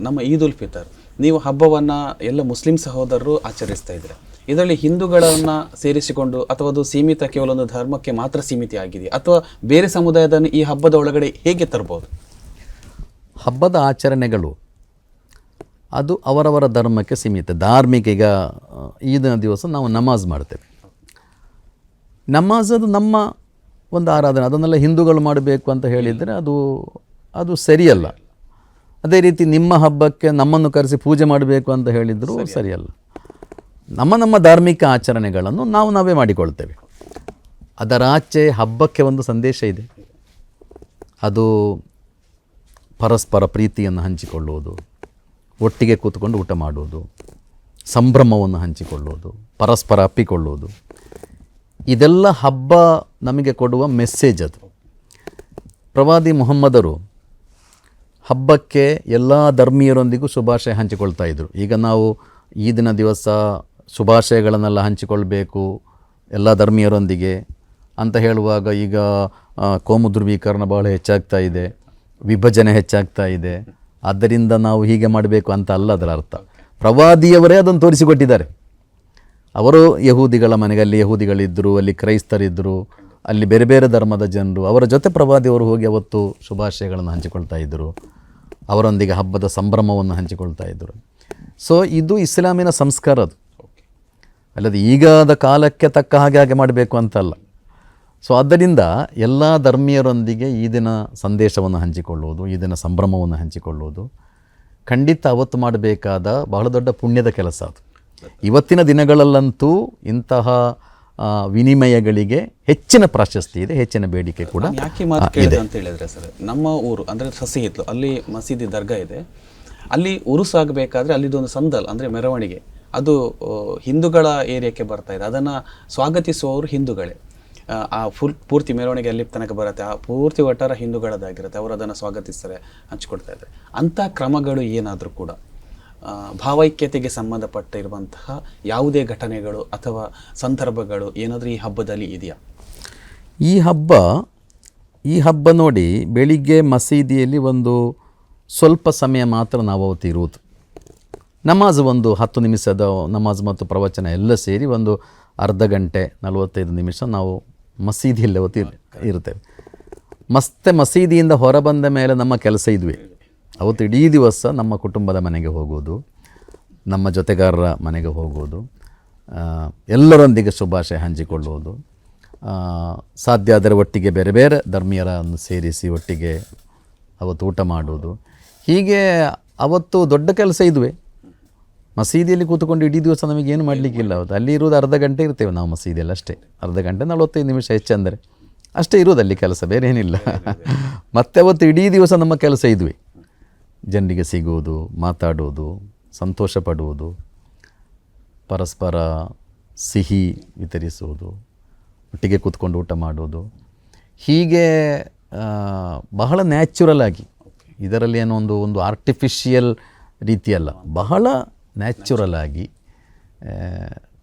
A: ನಮ್ಮ ಈದ್ ಉಲ್ ಫಿತರ್ ನೀವು ಹಬ್ಬವನ್ನು ಎಲ್ಲ ಮುಸ್ಲಿಂ ಸಹೋದರರು ಆಚರಿಸ್ತಾ ಇದ್ದಾರೆ ಇದರಲ್ಲಿ ಹಿಂದೂಗಳನ್ನು ಸೇರಿಸಿಕೊಂಡು ಅಥವಾ ಅದು ಸೀಮಿತ ಕೇವಲ ಒಂದು ಧರ್ಮಕ್ಕೆ ಮಾತ್ರ ಸೀಮಿತ ಆಗಿದೆ ಅಥವಾ ಬೇರೆ ಸಮುದಾಯದನ್ನು ಈ ಹಬ್ಬದ ಒಳಗಡೆ ಹೇಗೆ ತರ್ಬೋದು?
B: ಹಬ್ಬದ ಆಚರಣೆಗಳು ಅದು ಅವರವರ ಧರ್ಮಕ್ಕೆ ಸೀಮಿತ. ಧಾರ್ಮಿಕ ಈಗ ಈದಿನ ದಿವಸ ನಾವು ನಮಾಜ್ ಮಾಡ್ತೇವೆ. ನಮಾಜ್ ಅದು ನಮ್ಮ ಒಂದು ಆರಾಧನೆ. ಅದನ್ನೆಲ್ಲ ಹಿಂದೂಗಳು ಮಾಡಬೇಕು ಅಂತ ಹೇಳಿದರೆ ಅದು ಅದು ಸರಿಯಲ್ಲ. ಅದೇ ರೀತಿ ನಿಮ್ಮ ಹಬ್ಬಕ್ಕೆ ನಮ್ಮನ್ನು ಕರೆಸಿ ಪೂಜೆ ಮಾಡಬೇಕು ಅಂತ ಹೇಳಿದರೂ ಸರಿಯಲ್ಲ. ನಮ್ಮ ನಮ್ಮ ಧಾರ್ಮಿಕ ಆಚರಣೆಗಳನ್ನು ನಾವು ನಾವೇ ಮಾಡಿಕೊಳ್ತೇವೆ ಅದರಾಚೆ ಹಬ್ಬಕ್ಕೆ ಒಂದು ಸಂದೇಶ ಇದೆ. ಅದು ಪರಸ್ಪರ ಪ್ರೀತಿಯನ್ನು ಹಂಚಿಕೊಳ್ಳುವುದು, ಒಟ್ಟಿಗೆ ಕೂತ್ಕೊಂಡು ಊಟ ಮಾಡುವುದು, ಸಂಭ್ರಮವನ್ನು ಹಂಚಿಕೊಳ್ಳುವುದು, ಪರಸ್ಪರ ಅಪ್ಪಿಕೊಳ್ಳುವುದು. ಇದೆಲ್ಲ ಹಬ್ಬ ನಮಗೆ ಕೊಡುವ ಮೆಸ್ಸೇಜ್ ಅದು. ಪ್ರವಾದಿ ಮೊಹಮ್ಮದರು ಹಬ್ಬಕ್ಕೆ ಎಲ್ಲ ಧರ್ಮೀಯರೊಂದಿಗೂ ಶುಭಾಶಯ ಹಂಚಿಕೊಳ್ತಾ ಇದ್ದರು ಈಗ ನಾವು ಈ ದಿನ ದಿವಸ ಶುಭಾಶಯಗಳನ್ನೆಲ್ಲ ಹಂಚಿಕೊಳ್ಬೇಕು ಎಲ್ಲ ಧರ್ಮೀಯರೊಂದಿಗೆ ಅಂತ ಹೇಳುವಾಗ ಈಗ ಕೋಮು ಧ್ರುವೀಕರಣ ಬಹಳ ಹೆಚ್ಚಾಗ್ತಾ ಇದೆ, ವಿಭಜನೆ ಹೆಚ್ಚಾಗ್ತಾ ಇದೆ. ಆದ್ದರಿಂದ ನಾವು ಹೀಗೆ ಮಾಡಬೇಕು ಅಂತ ಅಲ್ಲ ಅದರ ಅರ್ಥ. ಪ್ರವಾದಿಯವರೇ ಅದನ್ನು ತೋರಿಸಿಕೊಟ್ಟಿದ್ದಾರೆ. ಅವರು ಯಹೂದಿಗಳ ಮನೆಗೆ, ಅಲ್ಲಿ ಯಹೂದಿಗಳಿದ್ದರು, ಅಲ್ಲಿ ಕ್ರೈಸ್ತರಿದ್ದರು, ಅಲ್ಲಿ ಬೇರೆ ಬೇರೆ ಧರ್ಮದ ಜನರು, ಅವರ ಜೊತೆ ಪ್ರವಾದಿಯವರು ಹೋಗಿ ಅವತ್ತು ಶುಭಾಶಯಗಳನ್ನು ಹಂಚಿಕೊಳ್ತಾ ಇದ್ದರು. ಅವರೊಂದಿಗೆ ಹಬ್ಬದ ಸಂಭ್ರಮವನ್ನು ಹಂಚಿಕೊಳ್ತಾ ಇದ್ದರು. ಸೊ ಇದು ಇಸ್ಲಾಮಿನ ಸಂಸ್ಕಾರ ಅದು. ಅಲ್ಲದೆ ಈಗಾದ ಕಾಲಕ್ಕೆ ತಕ್ಕ ಹಾಗೆ ಹಾಗೆ ಮಾಡಬೇಕು ಅಂತಲ್ಲ. ಸೊ ಆದ್ದರಿಂದ ಎಲ್ಲ ಧರ್ಮೀಯರೊಂದಿಗೆ ಈ ದಿನ ಸಂದೇಶವನ್ನು ಹಂಚಿಕೊಳ್ಳುವುದು ಈ ದಿನ ಸಂಭ್ರಮವನ್ನು ಹಂಚಿಕೊಳ್ಳುವುದು ಖಂಡಿತ ಅವತ್ತು ಮಾಡಬೇಕಾದ ಬಹಳ ದೊಡ್ಡ ಪುಣ್ಯದ ಕೆಲಸ ಅದು. ಇವತ್ತಿನ ದಿನಗಳಲ್ಲಂತೂ ಇಂತಹ ವಿನಿಮಯಗಳಿಗೆ ಹೆಚ್ಚಿನ ಪ್ರಾಶಸ್ತಿ ಇದೆ ಹೆಚ್ಚಿನ ಬೇಡಿಕೆ ಕೂಡ
A: ಯಾಕೆ ಮಾತು ಕೇಳಿದೆ ಅಂತ ಹೇಳಿದ್ರೆ ಸರ್ ನಮ್ಮ ಊರು ಅಂದರೆ ಸಸಿ ಇತ್ತು ಅಲ್ಲಿ ಮಸೀದಿ ದರ್ಗಾ ಇದೆ. ಅಲ್ಲಿ ಉರುಸಾಗಬೇಕಾದ್ರೆ ಅಲ್ಲಿದೊಂದು ಸಂದಲ್ ಅಂದರೆ ಮೆರವಣಿಗೆ. ಅದು ಹಿಂದೂಗಳ ಏರಿಯಾಕ್ಕೆ ಬರ್ತಾ ಇದೆ. ಅದನ್ನು ಸ್ವಾಗತಿಸುವವರು ಹಿಂದೂಗಳೇ. ಆ, ಆ ಫುಲ್ ಪೂರ್ತಿ ಮೆರವಣಿಗೆ ಅಲ್ಲಿ ತನಕ ಬರುತ್ತೆ. ಆ ಪೂರ್ತಿ ಒಟ್ಟಾರ ಹಿಂದೂಗಳದ್ದಾಗಿರುತ್ತೆ. ಅವರು ಅದನ್ನು ಸ್ವಾಗತಿಸ್ತಾರೆ ಹಂಚ್ಕೊಡ್ತಾ ಇದ್ದಾರೆ. ಅಂಥ ಕ್ರಮಗಳು ಏನಾದರೂ ಕೂಡ ಭಾವೈಕ್ಯತೆಗೆ ಸಂಬಂಧಪಟ್ಟಿರುವಂತಹ ಯಾವುದೇ ಘಟನೆಗಳು ಅಥವಾ ಸಂದರ್ಭಗಳು ಏನಾದರೂ ಈ ಹಬ್ಬದಲ್ಲಿ ಇದೆಯಾ?
B: ಈ ಹಬ್ಬ ಈ ಹಬ್ಬ ನೋಡಿ ಬೆಳಿಗ್ಗೆ ಮಸೀದಿಯಲ್ಲಿ ಒಂದು ಸ್ವಲ್ಪ ಸಮಯ ಮಾತ್ರ ನಾವು ಅವತ್ತು ಇರುವುದು. ನಮಾಜ್ ಒಂದು ಹತ್ತು ನಿಮಿಷದ ನಮಾಜ್ ಮತ್ತು ಪ್ರವಚನ ಎಲ್ಲ ಸೇರಿ ಒಂದು ಅರ್ಧ ಗಂಟೆ ನಲವತ್ತೈದು ನಿಮಿಷ ನಾವು ಮಸೀದಿಯಲ್ಲಿ ಇರ್- ಇರ್ತೇವೆ ಮತ್ತೆ ಮಸೀದಿಯಿಂದ ಹೊರಬಂದ ಮೇಲೆ ನಮ್ಮ ಕೆಲಸ ಇದ್ವಿ. ಅವತ್ತು ಇಡೀ ದಿವಸ ನಮ್ಮ ಕುಟುಂಬದ ಮನೆಗೆ ಹೋಗುವುದು ನಮ್ಮ ಜೊತೆಗಾರರ ಮನೆಗೆ ಹೋಗುವುದು ಎಲ್ಲರೊಂದಿಗೆ ಶುಭಾಶಯ ಹಂಚಿಕೊಳ್ಳುವುದು ಸಾಧ್ಯ ಆದರೆ ಒಟ್ಟಿಗೆ ಬೇರೆ ಬೇರೆ ಧರ್ಮೀಯರನ್ನು ಸೇರಿಸಿ ಒಟ್ಟಿಗೆ ಅವತ್ತು ಊಟ ಮಾಡುವುದು. ಹೀಗೆ ಅವತ್ತು ದೊಡ್ಡ ಕೆಲಸ ಇದುವೆ. ಮಸೀದಿಯಲ್ಲಿ ಕೂತ್ಕೊಂಡು ಇಡೀ ದಿವಸ ನಮಗೇನು ಮಾಡಲಿಕ್ಕಿಲ್ಲ ಹೌದು ಅಲ್ಲಿ ಇರುವುದು ಅರ್ಧ ಗಂಟೆ ಇರ್ತೇವೆ ನಾವು ಮಸೀದಿಯಲ್ಲಿ ಅಷ್ಟೇ. ಅರ್ಧ ಗಂಟೆ ನಲವತ್ತೈದು ನಿಮಿಷ ಹೆಚ್ಚಂದರೆ. ಅಷ್ಟೇ ಇರೋದಲ್ಲಿ ಕೆಲಸ, ಬೇರೆ ಏನಿಲ್ಲ. ಮತ್ತೆ ಅವತ್ತು ಇಡೀ ದಿವಸ ನಮ್ಮ ಕೆಲಸ ಇದ್ವಿ. ಜನರಿಗೆ ಸಿಗುವುದು ಮಾತಾಡುವುದು ಸಂತೋಷ ಪಡುವುದು ಪರಸ್ಪರ ಸಿಹಿ ವಿತರಿಸುವುದು, ಒಟ್ಟಿಗೆ ಕೂತ್ಕೊಂಡು ಊಟ ಮಾಡುವುದು. ಹೀಗೆ ಬಹಳ ನ್ಯಾಚುರಲ್ ಆಗಿ. ಇದರಲ್ಲಿ ಏನೋ ಒಂದು ಒಂದು ಆರ್ಟಿಫಿಷಿಯಲ್ ರೀತಿಯಲ್ಲ. ಬಹಳ ನ್ಯಾಚುರಲ್ ಆಗಿ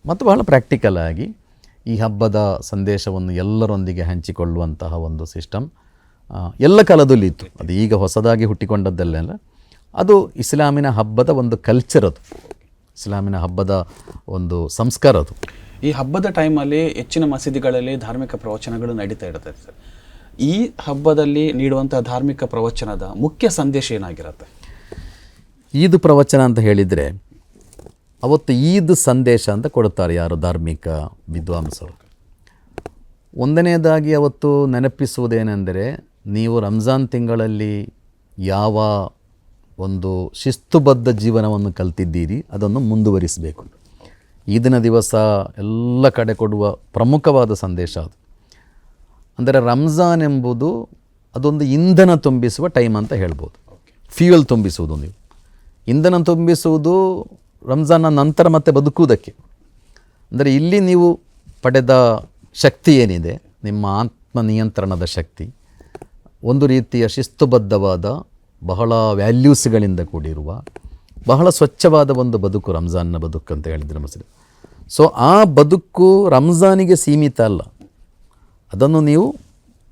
B: ಮತ್ತು ಬಹಳ ಪ್ರಾಕ್ಟಿಕಲ್ ಆಗಿ ಈ ಹಬ್ಬದ ಸಂದೇಶವನ್ನು ಎಲ್ಲರೊಂದಿಗೆ ಹಂಚಿಕೊಳ್ಳುವಂತಹ ಒಂದು ಸಿಸ್ಟಮ್ ಎಲ್ಲ ಕಾಲದಲ್ಲಿ ಇತ್ತು. ಅದು ಈಗ ಹೊಸದಾಗಿ ಹುಟ್ಟಿಕೊಂಡದ್ದಲ್ಲ ಅದು ಇಸ್ಲಾಮಿನ ಹಬ್ಬದ ಒಂದು ಕಲ್ಚರ್ ಅದು. ಇಸ್ಲಾಮಿನ ಹಬ್ಬದ ಒಂದು ಸಂಸ್ಕಾರ ಅದು.
A: ಈ ಹಬ್ಬದ ಟೈಮಲ್ಲಿ ಹೆಚ್ಚಿನ ಮಸೀದಿಗಳಲ್ಲಿ ಧಾರ್ಮಿಕ ಪ್ರವಚನಗಳು ನಡೀತಾ ಇರ್ತದೆ ಸರ್. ಈ ಹಬ್ಬದಲ್ಲಿ ನೀಡುವಂಥ ಧಾರ್ಮಿಕ ಪ್ರವಚನದ ಮುಖ್ಯ ಸಂದೇಶ ಏನಾಗಿರುತ್ತೆ?
B: ಈದ್ ಪ್ರವಚನ ಅಂತ ಹೇಳಿದರೆ ಅವತ್ತು ಈದ್ ಸಂದೇಶ ಅಂತ ಕೊಡುತ್ತಾರೆ ಯಾರು? ಧಾರ್ಮಿಕ ವಿದ್ವಾಂಸರು. ಒಂದನೇದಾಗಿ ಅವತ್ತು ನೆನಪಿಸುವುದೇನೆಂದರೆ, ನೀವು ರಂಜಾನ್ ತಿಂಗಳಲ್ಲಿ ಯಾವ ಒಂದು ಶಿಸ್ತುಬದ್ಧ ಜೀವನವನ್ನು ಕಲ್ತಿದ್ದೀರಿ, ಅದನ್ನು ಮುಂದುವರಿಸಬೇಕು. ಈದಿನ ದಿವಸ ಎಲ್ಲ ಕಡೆ ಕೊಡುವ ಪ್ರಮುಖವಾದ ಸಂದೇಶ ಅದು. ಅಂದರೆ ರಂಜಾನ್ ಎಂಬುದು ಅದೊಂದು ಇಂಧನ ತುಂಬಿಸುವ ಟೈಮ್ ಅಂತ ಹೇಳ್ಬೋದು. ಫ್ಯೂಯಲ್ ತುಂಬಿಸುವುದು ನೀವು. ಇಂಧನ ತುಂಬಿಸುವುದು ರಂಜಾನ್ನ ನಂತರ ಮತ್ತೆ ಬದುಕುವುದಕ್ಕೆ. ಅಂದರೆ ಇಲ್ಲಿ ನೀವು ಪಡೆದ ಶಕ್ತಿ ಏನಿದೆ? ನಿಮ್ಮ ಆತ್ಮ ನಿಯಂತ್ರಣದ ಶಕ್ತಿ ಒಂದು ರೀತಿಯ ಶಿಸ್ತುಬದ್ಧವಾದ ಬಹಳ ವ್ಯಾಲ್ಯೂಸ್ಗಳಿಂದ ಕೂಡಿರುವ ಬಹಳ ಸ್ವಚ್ಛವಾದ ಒಂದು ಬದುಕು ರಂಜಾನ್ನ ಬದುಕು ಅಂತ ಹೇಳಿದ್ರೆ ಮಸೀದಿ ಸೊ ಆ ಬದುಕು ರಂಜಾನಿಗೆ ಸೀಮಿತ ಅಲ್ಲ. ಅದನ್ನು ನೀವು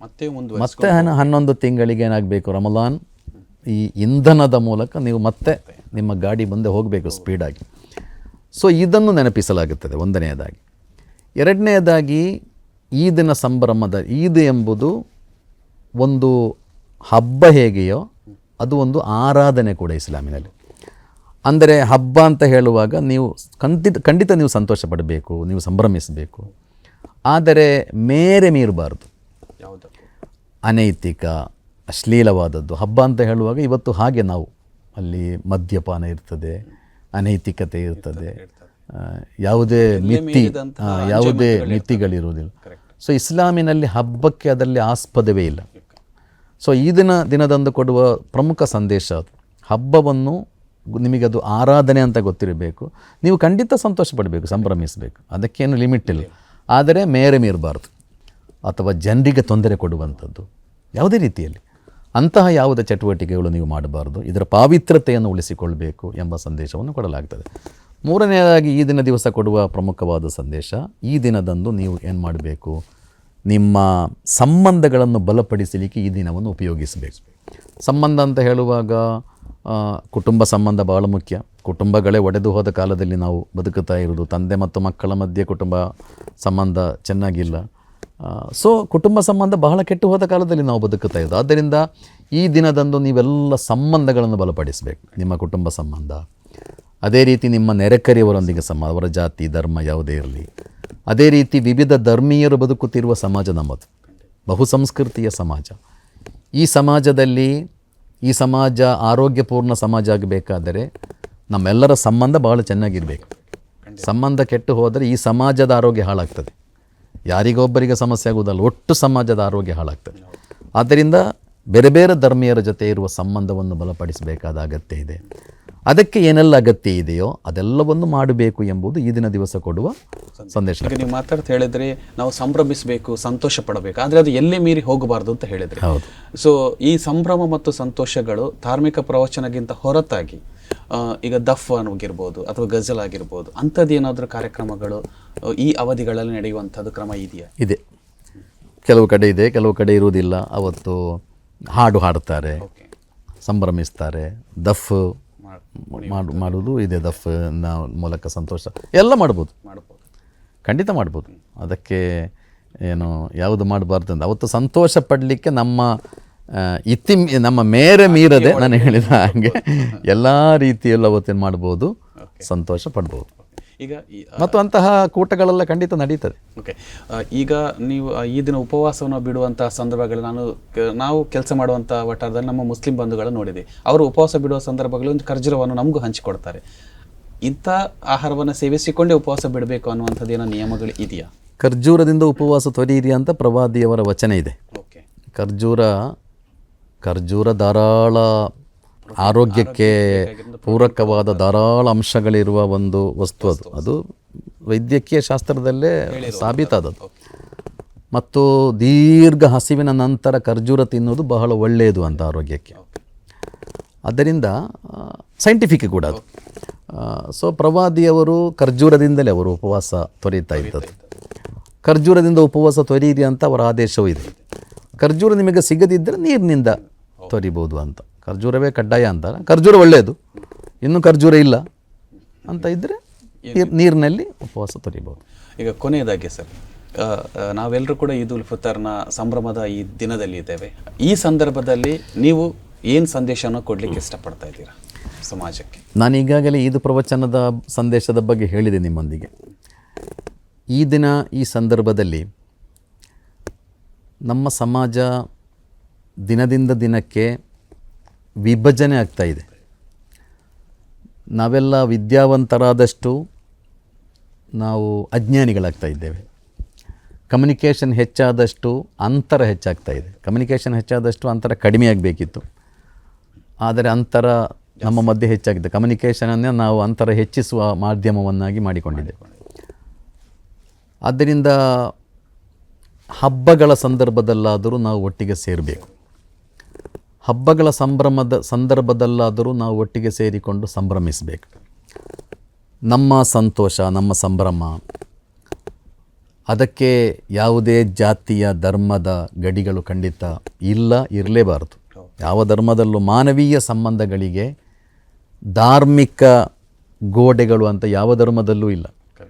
A: ಮತ್ತೆ ಒಂದು
B: ಮತ್ತೆ ಹನ್ನ- ಹನ್ನೊಂದು ತಿಂಗಳಿಗೆ ಏನಾಗಬೇಕು? ರಮಲಾನ್ ಈ ಇಂಧನದ ಮೂಲಕ ನೀವು ಮತ್ತೆ ನಿಮ್ಮ ಗಾಡಿ ಮುಂದೆ ಹೋಗಬೇಕು ಸ್ಪೀಡಾಗಿ. ಸೊ ಇದನ್ನು ನೆನಪಿಸಲಾಗುತ್ತದೆ ಒಂದನೆಯದಾಗಿ. ಎರಡನೆಯದಾಗಿ ಈದಿನ ಸಂಭ್ರಮದ ಈದ್ ಎಂಬುದು ಒಂದು ಹಬ್ಬ ಹೇಗೆಯೋ ಅದು ಒಂದು ಆರಾಧನೆ ಕೂಡ ಇಸ್ಲಾಮಿನಲ್ಲಿ. ಅಂದರೆ ಹಬ್ಬ ಅಂತ ಹೇಳುವಾಗ ನೀವು ಖಂಡಿತ ಖಂಡಿತ ನೀವು ಸಂತೋಷ ಪಡಬೇಕು ನೀವು ಸಂಭ್ರಮಿಸಬೇಕು. ಆದರೆ ಮೇರೆ ಮೀರಬಾರ್ದು. ಅನೈತಿಕ ಅಶ್ಲೀಲವಾದದ್ದು. ಹಬ್ಬ ಅಂತ ಹೇಳುವಾಗ ಇವತ್ತು ಹಾಗೆ ನಾವು ಅಲ್ಲಿ ಮದ್ಯಪಾನ ಇರ್ತದೆ ಅನೈತಿಕತೆ ಇರ್ತದೆ ಯಾವುದೇ ಮಿತಿ ಯಾವುದೇ ಮಿತಿಗಳಿರುವುದಿಲ್ಲ. ಸೊ ಇಸ್ಲಾಮಿನಲ್ಲಿ ಹಬ್ಬಕ್ಕೆ ಅದರಲ್ಲಿ ಆಸ್ಪದವೇ ಇಲ್ಲ. ಸೊ ಈ ದಿನ ದಿನದಂದು ಕೊಡುವ ಪ್ರಮುಖ ಸಂದೇಶ ಅದು. ಹಬ್ಬವನ್ನು ನಿಮಗೆ ನಿಮಗದು ಆರಾಧನೆ ಅಂತ ಗೊತ್ತಿರಬೇಕು. ನೀವು ಖಂಡಿತ ಸಂತೋಷ ಪಡಬೇಕು ಸಂಭ್ರಮಿಸಬೇಕು. ಅದಕ್ಕೇನು ಲಿಮಿಟ್ ಇಲ್ಲ. ಆದರೆ ಮೇರೆ ಮೀರಬಾರ್ದು. ಅಥವಾ ಜನರಿಗೆ ತೊಂದರೆ ಕೊಡುವಂಥದ್ದು. ಯಾವುದೇ ರೀತಿಯಲ್ಲಿ. ಅಂತಹ ಯಾವುದೇ ಚಟುವಟಿಕೆಗಳು ನೀವು ಮಾಡಬಾರ್ದು. ಇದರ ಪಾವಿತ್ರತೆಯನ್ನು ಉಳಿಸಿಕೊಳ್ಳಬೇಕು ಎಂಬ ಸಂದೇಶವನ್ನು ಕೊಡಲಾಗ್ತದೆ. ಮೂರನೆಯದಾಗಿ ಈ ದಿನ ದಿವಸ ಕೊಡುವ ಪ್ರಮುಖವಾದ ಸಂದೇಶ, ಈ ದಿನದಂದು ನೀವು ಏನು ಮಾಡಬೇಕು? ನಿಮ್ಮ ಸಂಬಂಧಗಳನ್ನು ಬಲಪಡಿಸಲಿಕ್ಕೆ ಈ ದಿನವನ್ನು ಉಪಯೋಗಿಸಬೇಕು. ಸಂಬಂಧ ಅಂತ ಹೇಳುವಾಗ ಕುಟುಂಬ ಸಂಬಂಧ ಬಹಳ ಮುಖ್ಯ. ಕುಟುಂಬಗಳೇ ಒಡೆದು ಹೋದ ಕಾಲದಲ್ಲಿ ನಾವು ಬದುಕುತ್ತಾ ಇರೋದು ತಂದೆ ಮತ್ತು ಮಕ್ಕಳ ಮಧ್ಯೆ ಕುಟುಂಬ ಸಂಬಂಧ ಚೆನ್ನಾಗಿಲ್ಲ. ಸೊ ಕುಟುಂಬ ಸಂಬಂಧ ಬಹಳ ಕೆಟ್ಟು ಹೋದ ಕಾಲದಲ್ಲಿ ನಾವು ಬದುಕುತ್ತಾ ಇದ್ದೋ ಆದ್ದರಿಂದ ಈ ದಿನದಂದು ನೀವೆಲ್ಲ ಸಂಬಂಧಗಳನ್ನು ಬಲಪಡಿಸಬೇಕು, ನಿಮ್ಮ ಕುಟುಂಬ ಸಂಬಂಧ. ಅದೇ ರೀತಿ ನಿಮ್ಮ ನೆರೆಕರಿಯವರೊಂದಿಗೆ ಸಮ, ಅವರ ಜಾತಿ, ಧರ್ಮ ಯಾವುದೇ ಇರಲಿ. ಅದೇ ರೀತಿ ವಿವಿಧ ಧರ್ಮೀಯರು ಬದುಕುತ್ತಿರುವ ಸಮಾಜ ನಮ್ಮದು. ಬಹುಸಂಸ್ಕೃತಿಯ ಸಮಾಜ. ಈ ಸಮಾಜದಲ್ಲಿ, ಈ ಸಮಾಜ ಆರೋಗ್ಯಪೂರ್ಣ ಸಮಾಜ ಆಗಬೇಕಾದರೆ ನಮ್ಮೆಲ್ಲರ ಸಂಬಂಧ ಬಹಳ ಚೆನ್ನಾಗಿರಬೇಕು. ಸಂಬಂಧ ಕೆಟ್ಟು ಹೋದರೆ ಈ ಸಮಾಜದ ಆರೋಗ್ಯ ಹಾಳಾಗ್ತದೆ. ಯಾರಿಗೊಬ್ಬರಿಗೆ ಸಮಸ್ಯೆ ಆಗುವುದಲ್ಲ ಒಟ್ಟು ಸಮಾಜದ ಆರೋಗ್ಯ ಹಾಳಾಗ್ತದೆ. ಆದ್ದರಿಂದ ಬೇರೆ ಬೇರೆ ಧರ್ಮೀಯರ ಜೊತೆ ಇರುವ ಸಂಬಂಧವನ್ನು ಬಲಪಡಿಸಬೇಕಾದ ಅಗತ್ಯ ಇದೆ. ಅದಕ್ಕೆ ಏನೆಲ್ಲ ಅಗತ್ಯ ಇದೆಯೋ ಅದೆಲ್ಲವನ್ನು ಮಾಡಬೇಕು ಎಂಬುದು ಈ ದಿನ ದಿವಸ ಕೊಡುವ ಸಂದೇಶ.
A: ಈಗ ನೀವು ಮಾತಾಡ್ತಾ ಹೇಳಿದ್ರಿ ನಾವು ಸಂಭ್ರಮಿಸಬೇಕು ಸಂತೋಷ ಪಡಬೇಕು ಆದರೆ ಅದು ಎಲ್ಲೇ ಮೀರಿ ಹೋಗಬಾರ್ದು ಅಂತ ಹೇಳಿದ್ರಿ.
B: ಹೌದು.
A: ಸೊ ಈ ಸಂಭ್ರಮ ಮತ್ತು ಸಂತೋಷಗಳು ಧಾರ್ಮಿಕ ಪ್ರವಚನಗಿಂತ ಹೊರತಾಗಿ ಈಗ ದಫ್ ಆಗಿರ್ಬೋದು ಅಥವಾ ಗಜಲ್ ಆಗಿರ್ಬೋದು ಅಂಥದ್ದು ಏನಾದರೂ ಕಾರ್ಯಕ್ರಮಗಳು ಈ ಅವಧಿಗಳಲ್ಲಿ ನಡೆಯುವಂಥದ್ದು ಕ್ರಮ ಇದೆಯಾ?
B: ಇದೆ. ಕೆಲವು ಕಡೆ ಇದೆ ಕೆಲವು ಕಡೆ ಇರುವುದಿಲ್ಲ. ಅವತ್ತು ಹಾಡು ಹಾಡ್ತಾರೆ
A: ಓಕೆ.
B: ಸಂಭ್ರಮಿಸ್ತಾರೆ ದಫ್ ಮಾಡು ಮಾಡುವುದು ಇದೆ ದಫ್ನ ಮೂಲಕ ಸಂತೋಷ. ಎಲ್ಲ ಮಾಡ್ಬೋದು.
A: ಮಾಡ್ಬೋದು.
B: ಖಂಡಿತ ಮಾಡ್ಬೋದು. ಅದಕ್ಕೆ ಏನು ಯಾವುದು ಮಾಡಬಾರ್ದು ಅಂತ. ಅವತ್ತು ಸಂತೋಷ ಪಡಲಿಕ್ಕೆ ನಮ್ಮ ಆ, ಇತಿ ನಮ್ಮ ಮೇರೆ ಮೀರದೆ ನಾನು ಹೇಳಿದ ಹಾಗೆ. <laughs> ಎಲ್ಲ ರೀತಿಯಲ್ಲೂ ಅವತ್ತೇನು ಮಾಡ್ಬೋದು ಸಂತೋಷ ಪಡ್ಬೋದು.
A: ಈಗ
B: ಮತ್ತು ಅಂತಹ ಕೂಟಗಳೆಲ್ಲ ಖಂಡಿತ ನಡೀತದೆ.
A: ಓಕೆ ಈಗ ನೀವು ಈ ದಿನ ಉಪವಾಸವನ್ನು ಬಿಡುವಂತಹ ಸಂದರ್ಭಗಳು ನಾನು ನಾವು ಕೆಲಸ ಮಾಡುವಂಥ ವಟಾರದಲ್ಲಿ ನಮ್ಮ ಮುಸ್ಲಿಂ ಬಂಧುಗಳನ್ನು ನೋಡಿದೆ. ಅವರು ಉಪವಾಸ ಬಿಡುವ ಸಂದರ್ಭಗಳು ಒಂದು ಖರ್ಜೂರವನ್ನು ನಮಗೂ ಹಂಚಿಕೊಡ್ತಾರೆ. ಇಂಥ ಆಹಾರವನ್ನು ಸೇವಿಸಿಕೊಂಡೇ ಉಪವಾಸ ಬಿಡಬೇಕು ಅನ್ನುವಂಥದ್ದು ಏನೋ ನಿಯಮಗಳು ಇದೆಯಾ?
B: ಖರ್ಜೂರದಿಂದ ಉಪವಾಸ ತೊರೆಯಿರಿ ಅಂತ ಪ್ರವಾದಿಯವರ ವಚನ ಇದೆ.
A: ಓಕೆ
B: ಖರ್ಜೂರ ಖರ್ಜೂರ ಧಾರಾಳ ಆರೋಗ್ಯಕ್ಕೆ ಪೂರಕವಾದ ಧಾರಾಳ ಅಂಶಗಳಿರುವ ಒಂದು ವಸ್ತು ಅದು. ಅದು ವೈದ್ಯಕೀಯ ಶಾಸ್ತ್ರದಲ್ಲೇ ಸಾಬೀತಾದದ್ದು. ಮತ್ತು ದೀರ್ಘ ಹಸಿವಿನ ನಂತರ ಖರ್ಜೂರ ತಿನ್ನೋದು ಬಹಳ ಒಳ್ಳೆಯದು ಅಂತ ಆರೋಗ್ಯಕ್ಕೆ. ಆದ್ದರಿಂದ ಸೈಂಟಿಫಿಕ್ ಕೂಡ ಅದು. ಸೊ ಪ್ರವಾದಿಯವರು ಖರ್ಜೂರದಿಂದಲೇ ಅವರು ಉಪವಾಸ ತೊರೀತಾ ಇದ್ದದ್ದು. ಖರ್ಜೂರದಿಂದ ಉಪವಾಸ ತೊರೀರಿ ಅಂತ ಅವರ ಆದೇಶವೂ ಇದೆ. ಖರ್ಜೂರ ನಿಮಗೆ ಸಿಗದಿದ್ದರೆ ನೀರಿನಿಂದ ತೊರಿಬೋದು ಅಂತ. ಖರ್ಜೂರವೇ ಕಡ್ಡಾಯ ಅಂತ ಖರ್ಜೂರ ಒಳ್ಳೆಯದು ಇನ್ನು ಖರ್ಜೂರ ಇಲ್ಲ ಅಂತ ಇದ್ದರೆ ನೀರ್ ನೀರಿನಲ್ಲಿ ಉಪವಾಸ ತೊರಿಬೋದು
A: ಈಗ ಕೊನೆಯದಾಗಿ ಸರ್ ನಾವೆಲ್ಲರೂ ಕೂಡ ಈದ್ ಉಲ್ ಫಿತರ್ನ ಸಂಭ್ರಮದ ಈ ದಿನದಲ್ಲಿ ಇದ್ದೇವೆ. ಈ ಸಂದರ್ಭದಲ್ಲಿ ನೀವು ಏನು ಸಂದೇಶನ ಕೊಡಲಿಕ್ಕೆ ಇಷ್ಟಪಡ್ತಾ ಇದ್ದೀರಾ ಸಮಾಜಕ್ಕೆ?
B: ನಾನು ಈಗಾಗಲೇ ಈದ್ ಪ್ರವಚನದ ಸಂದೇಶದ ಬಗ್ಗೆ ಹೇಳಿದೆ ನಿಮ್ಮೊಂದಿಗೆ. ಈ ದಿನ ಈ ಸಂದರ್ಭದಲ್ಲಿ ನಮ್ಮ ಸಮಾಜ ದಿನದಿಂದ ದಿನಕ್ಕೆ ವಿಭಜನೆ ಆಗ್ತಾ ಇದೆ. ನಾವೆಲ್ಲ ವಿದ್ಯಾವಂತರಾದಷ್ಟು ನಾವು ಅಜ್ಞಾನಿಗಳಾಗ್ತಾ ಇದ್ದೇವೆ. ಕಮ್ಯುನಿಕೇಷನ್ ಹೆಚ್ಚಾದಷ್ಟು ಅಂತರ ಹೆಚ್ಚಾಗ್ತಾ ಇದೆ. ಕಮ್ಯುನಿಕೇಷನ್ ಹೆಚ್ಚಾದಷ್ಟು ಅಂತರ ಕಡಿಮೆ ಆಗಬೇಕಿತ್ತು. ಆದರೆ ಅಂತರ ನಮ್ಮ ಮಧ್ಯೆ ಹೆಚ್ಚಾಗಿದೆ. ಕಮ್ಯುನಿಕೇಷನನ್ನೇ ನಾವು ಅಂತರ ಹೆಚ್ಚಿಸುವ ಮಾಧ್ಯಮವನ್ನಾಗಿ ಮಾಡಿಕೊಂಡಿದ್ದೇವೆ. ಆದ್ದರಿಂದ ಹಬ್ಬಗಳ ಸಂದರ್ಭದಲ್ಲಾದರೂ ನಾವು ಒಟ್ಟಿಗೆ ಸೇರಬೇಕು. ಹಬ್ಬಗಳ ಸಂಭ್ರಮದ ಸಂದರ್ಭದಲ್ಲಾದರೂ ನಾವು ಒಟ್ಟಿಗೆ ಸೇರಿಕೊಂಡು ಸಂಭ್ರಮಿಸಬೇಕು. ನಮ್ಮ ಸಂತೋಷ, ನಮ್ಮ ಸಂಭ್ರಮ. ಅದಕ್ಕೆ ಯಾವುದೇ ಜಾತಿಯ ಧರ್ಮದ ಗಡಿಗಳು ಖಂಡಿತ ಇಲ್ಲ, ಇರಲೇಬಾರದು. ಯಾವ ಧರ್ಮದಲ್ಲೂ ಮಾನವೀಯ ಸಂಬಂಧಗಳಿಗೆ ಧಾರ್ಮಿಕ ಗೋಡೆಗಳು ಅಂತ ಯಾವ ಧರ್ಮದಲ್ಲೂ ಇಲ್ಲ.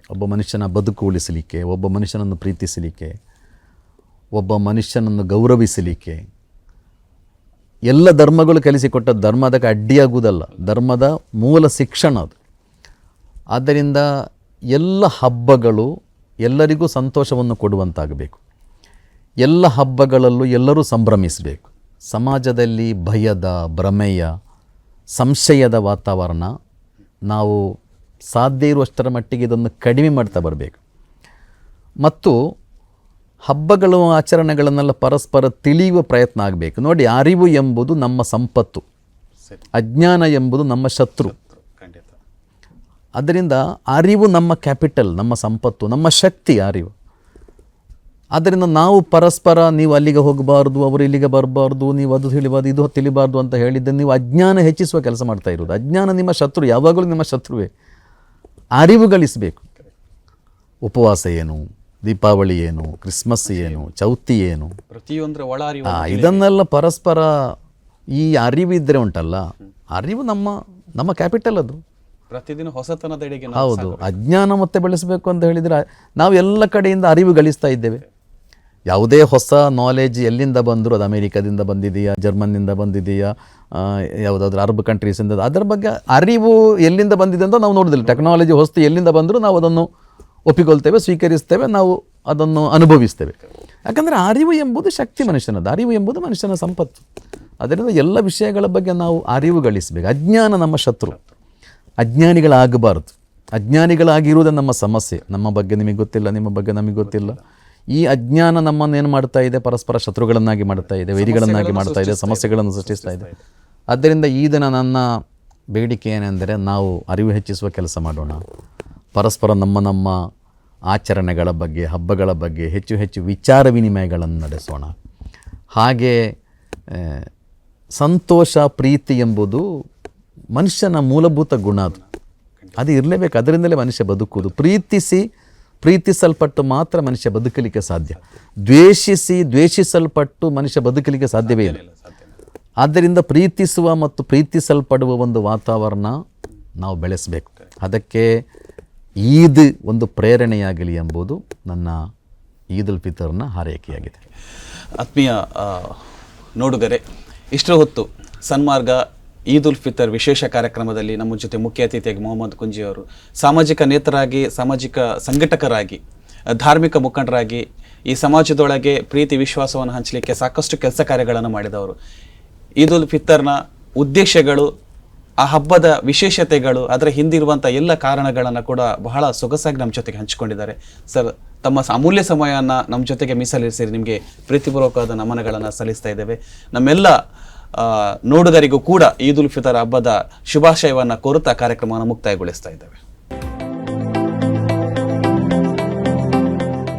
B: ಒಬ್ಬ ಮನುಷ್ಯನ ಬದುಕು ಉಳಿಸಲಿಕ್ಕೆ, ಒಬ್ಬ ಮನುಷ್ಯನನ್ನು ಪ್ರೀತಿಸಲಿಕ್ಕೆ, ಒಬ್ಬ ಮನುಷ್ಯನನ್ನು ಗೌರವಿಸಲಿಕ್ಕೆ ಎಲ್ಲ ಧರ್ಮಗಳು ಕಲಿಸಿಕೊಟ್ಟ ಧರ್ಮ ಅದಕ್ಕೆ ಅಡ್ಡಿಯಾಗುವುದಲ್ಲ. ಧರ್ಮದ ಮೂಲ ಶಿಕ್ಷಣ ಅದು. ಆದ್ದರಿಂದ ಎಲ್ಲ ಹಬ್ಬಗಳು ಎಲ್ಲರಿಗೂ ಸಂತೋಷವನ್ನು ಕೊಡುವಂತಾಗಬೇಕು. ಎಲ್ಲ ಹಬ್ಬಗಳಲ್ಲೂ ಎಲ್ಲರೂ ಸಂಭ್ರಮಿಸಬೇಕು. ಸಮಾಜದಲ್ಲಿ ಭಯದ, ಭ್ರಮೆಯ, ಸಂಶಯದ ವಾತಾವರಣ ನಾವು ಸಾಧ್ಯ ಇರುವಷ್ಟರ ಮಟ್ಟಿಗೆ ಇದನ್ನು ಕಡಿಮೆ ಮಾಡ್ತಾ ಬರಬೇಕು. ಮತ್ತು ಹಬ್ಬಗಳು ಆಚರಣೆಗಳನ್ನೆಲ್ಲ ಪರಸ್ಪರ ತಿಳಿಯುವ ಪ್ರಯತ್ನ ಆಗಬೇಕು. ನೋಡಿ ಅರಿವು ಎಂಬುದು ನಮ್ಮ ಸಂಪತ್ತು. ಅಜ್ಞಾನ ಎಂಬುದು ನಮ್ಮ ಶತ್ರು. ಅದರಿಂದ ಅರಿವು ನಮ್ಮ ಕ್ಯಾಪಿಟಲ್ ನಮ್ಮ ಸಂಪತ್ತು ನಮ್ಮ ಶಕ್ತಿ ಅರಿವು. ಆದ್ದರಿಂದ ನಾವು ಪರಸ್ಪರ ನೀವು ಅಲ್ಲಿಗೆ ಹೋಗಬಾರ್ದು ಅವರು ಇಲ್ಲಿಗೆ ಬರಬಾರ್ದು ನೀವು ಅದು ತಿಳಿಬಾರ್ದು ಇದು ತಿಳಿಬಾರ್ದು ಅಂತ ಹೇಳಿದ್ದೆ ನೀವು ಅಜ್ಞಾನ ಹೆಚ್ಚಿಸುವ ಕೆಲಸ ಮಾಡ್ತಾ ಇರೋದು ಅಜ್ಞಾನ ನಿಮ್ಮ ಶತ್ರು ಯಾವಾಗಲೂ ನಿಮ್ಮ ಶತ್ರುವೇ. ಅರಿವು ಗಳಿಸಬೇಕು. ಉಪವಾಸ ಏನು? ದೀಪಾವಳಿ ಏನು ಕ್ರಿಸ್ಮಸ್ ಏನು ಚೌತಿ ಏನು?
A: ಪ್ರತಿಯೊಂದರ ಒಳ ಅರಿವು
B: ಇದನ್ನೆಲ್ಲ ಪರಸ್ಪರ ಈ ಅರಿವು ಇದ್ದರೆ ಉಂಟಲ್ಲ ಅರಿವು ನಮ್ಮ ನಮ್ಮ ಕ್ಯಾಪಿಟಲ್ ಅದು.
A: ಪ್ರತಿದಿನ ಹೊಸತನದೆಡೆಗೆ
B: ಹೌದು ಅಜ್ಞಾನ ಮತ್ತೆ ಬೆಳೆಸಬೇಕು ಅಂತ ಹೇಳಿದರೆ ನಾವು ಎಲ್ಲ ಕಡೆಯಿಂದ ಅರಿವು ಗಳಿಸ್ತಾ ಇದ್ದೇವೆ. ಯಾವುದೇ ಹೊಸ ನಾಲೆಜ್ ಎಲ್ಲಿಂದ ಬಂದರೂ ಅದು ಅಮೇರಿಕಾದಿಂದ ಬಂದಿದೆಯಾ ಜರ್ಮನ್ನಿಂದ ಬಂದಿದೆಯಾ ಯಾವುದಾದ್ರೂ ಅರಬ್ ಕಂಟ್ರೀಸಿಂದ ಅದರ ಬಗ್ಗೆ ಅರಿವು ಎಲ್ಲಿಂದ ಬಂದಿದೆ ಅಂತ ನಾವು ನೋಡೋದಿಲ್ಲ. ಟೆಕ್ನಾಲಜಿ ಹೊಸ್ತು ಎಲ್ಲಿಂದ ಬಂದರೂ ನಾವು ಅದನ್ನು ಒಪ್ಪಿಕೊಳ್ತೇವೆ ಸ್ವೀಕರಿಸ್ತೇವೆ ನಾವು ಅದನ್ನು ಅನುಭವಿಸ್ತೇವೆ. ಯಾಕಂದರೆ ಅರಿವು ಎಂಬುದು ಶಕ್ತಿ ಮನುಷ್ಯನದು ಅರಿವು ಎಂಬುದು ಮನುಷ್ಯನ ಸಂಪತ್ತು. ಅದರಿಂದ ಎಲ್ಲ ವಿಷಯಗಳ ಬಗ್ಗೆ ನಾವು ಅರಿವು ಗಳಿಸಬೇಕು. ಅಜ್ಞಾನ ನಮ್ಮ ಶತ್ರು. ಅಜ್ಞಾನಿಗಳಾಗಬಾರ್ದು. ಅಜ್ಞಾನಿಗಳಾಗಿರುವುದೇ ನಮ್ಮ ಸಮಸ್ಯೆ. ನಮ್ಮ ಬಗ್ಗೆ ನಿಮಗೆ ಗೊತ್ತಿಲ್ಲ ನಿಮ್ಮ ಬಗ್ಗೆ ನಮಗೆ ಗೊತ್ತಿಲ್ಲ. ಈ ಅಜ್ಞಾನ ನಮ್ಮನ್ನು ಏನು ಮಾಡ್ತಾ ಇದೆ? ಪರಸ್ಪರ ಶತ್ರುಗಳನ್ನಾಗಿ ಮಾಡ್ತಾ ಇದೆ ವೈರಿಗಳನ್ನಾಗಿ ಮಾಡ್ತಾ ಇದೆ. ಸಮಸ್ಯೆಗಳನ್ನು ಸೃಷ್ಟಿಸ್ತಾ ಇದೆ. ಆದ್ದರಿಂದ ಈ ದಿನ ನನ್ನ ಬೇಡಿಕೆ ಏನೆಂದರೆ ನಾವು ಅರಿವು ಹೆಚ್ಚಿಸುವ ಕೆಲಸ ಮಾಡೋಣ. ಪರಸ್ಪರ ನಮ್ಮ ನಮ್ಮ ಆಚರಣೆಗಳ ಬಗ್ಗೆ, ಹಬ್ಬಗಳ ಬಗ್ಗೆ ಹೆಚ್ಚು ಹೆಚ್ಚು ವಿಚಾರ ವಿನಿಮಯಗಳನ್ನು ನಡೆಸೋಣ. ಹಾಗೆ ಸಂತೋಷ, ಪ್ರೀತಿ ಎಂಬುದು ಮನುಷ್ಯನ ಮೂಲಭೂತ ಗುಣ ಅದು. ಅದು ಇರಲೇಬೇಕು. ಅದರಿಂದಲೇ ಮನುಷ್ಯ ಬದುಕುವುದು. ಪ್ರೀತಿಸಿ, ಪ್ರೀತಿಸಲ್ಪಟ್ಟು ಮಾತ್ರ ಮನುಷ್ಯ ಬದುಕಲಿಕ್ಕೆ ಸಾಧ್ಯ. ದ್ವೇಷಿಸಿ, ದ್ವೇಷಿಸಲ್ಪಟ್ಟು ಮನುಷ್ಯ ಬದುಕಲಿಕ್ಕೆ ಸಾಧ್ಯವೇ ಇಲ್ಲ. ಆದ್ದರಿಂದ ಪ್ರೀತಿಸುವ ಮತ್ತು ಪ್ರೀತಿಸಲ್ಪಡುವ ಒಂದು ವಾತಾವರಣ ನಾವು ಬೆಳೆಸಬೇಕು. ಅದಕ್ಕೆ ಈದ್ ಒಂದು ಪ್ರೇರಣೆಯಾಗಲಿ ಎಂಬುದು ನನ್ನ ಈದ್ ಉಲ್ ಫಿತರ್ನ ಹಾರೈಕೆಯಾಗಿದೆ.
A: ಆತ್ಮೀಯ ನೋಡುಗರೆ, ಇಷ್ಟರ ಹೊತ್ತು ಸನ್ಮಾರ್ಗ ಈದ್ ಫಿತರ್ ವಿಶೇಷ ಕಾರ್ಯಕ್ರಮದಲ್ಲಿ ನಮ್ಮ ಜೊತೆ ಮುಖ್ಯ ಅತಿಥಿಯಾಗಿ ಮೊಹಮ್ಮದ್ ಕುಂಜಿ ಅವರು ಸಾಮಾಜಿಕ ನೇತರಾಗಿ, ಸಾಮಾಜಿಕ ಸಂಘಟಕರಾಗಿ, ಧಾರ್ಮಿಕ ಮುಖಂಡರಾಗಿ, ಈ ಸಮಾಜದೊಳಗೆ ಪ್ರೀತಿ, ವಿಶ್ವಾಸವನ್ನು ಹಂಚಲಿಕ್ಕೆ ಸಾಕಷ್ಟು ಕೆಲಸ ಕಾರ್ಯಗಳನ್ನು ಮಾಡಿದವರು. ಈದ್ ಉಲ್ ಫಿತರ್ನ ಉದ್ದೇಶಗಳು ಆ ಹಬ್ಬದ ವಿಶೇಷತೆಗಳು ಅದರ ಹಿಂದಿರುವಂಥ ಎಲ್ಲ ಕಾರಣಗಳನ್ನು ಕೂಡ ಬಹಳ ಸೊಗಸಾಗಿ ನಮ್ಮ ಜೊತೆಗೆ ಹಂಚಿಕೊಂಡಿದ್ದಾರೆ. ಸರ್, ತಮ್ಮ ಅಮೂಲ್ಯ ಸಮಯವನ್ನು ನಮ್ಮ ಜೊತೆಗೆ ಮೀಸಲಿರಿಸಿ ನಿಮಗೆ ಪ್ರೀತಿಪೂರ್ವಕವಾದ ನಮನಗಳನ್ನು ಸಲ್ಲಿಸ್ತಾ ಇದ್ದೇವೆ. ನಮ್ಮೆಲ್ಲ ನೋಡುಗರಿಗೂ ಕೂಡ ಈದ್ ಉಲ್ ಫಿತರ್ ಹಬ್ಬದ ಶುಭಾಶಯವನ್ನು ಕೋರುತ್ತಾ ಕಾರ್ಯಕ್ರಮವನ್ನು ಮುಕ್ತಾಯಗೊಳಿಸ್ತಾ ಇದ್ದೇವೆ.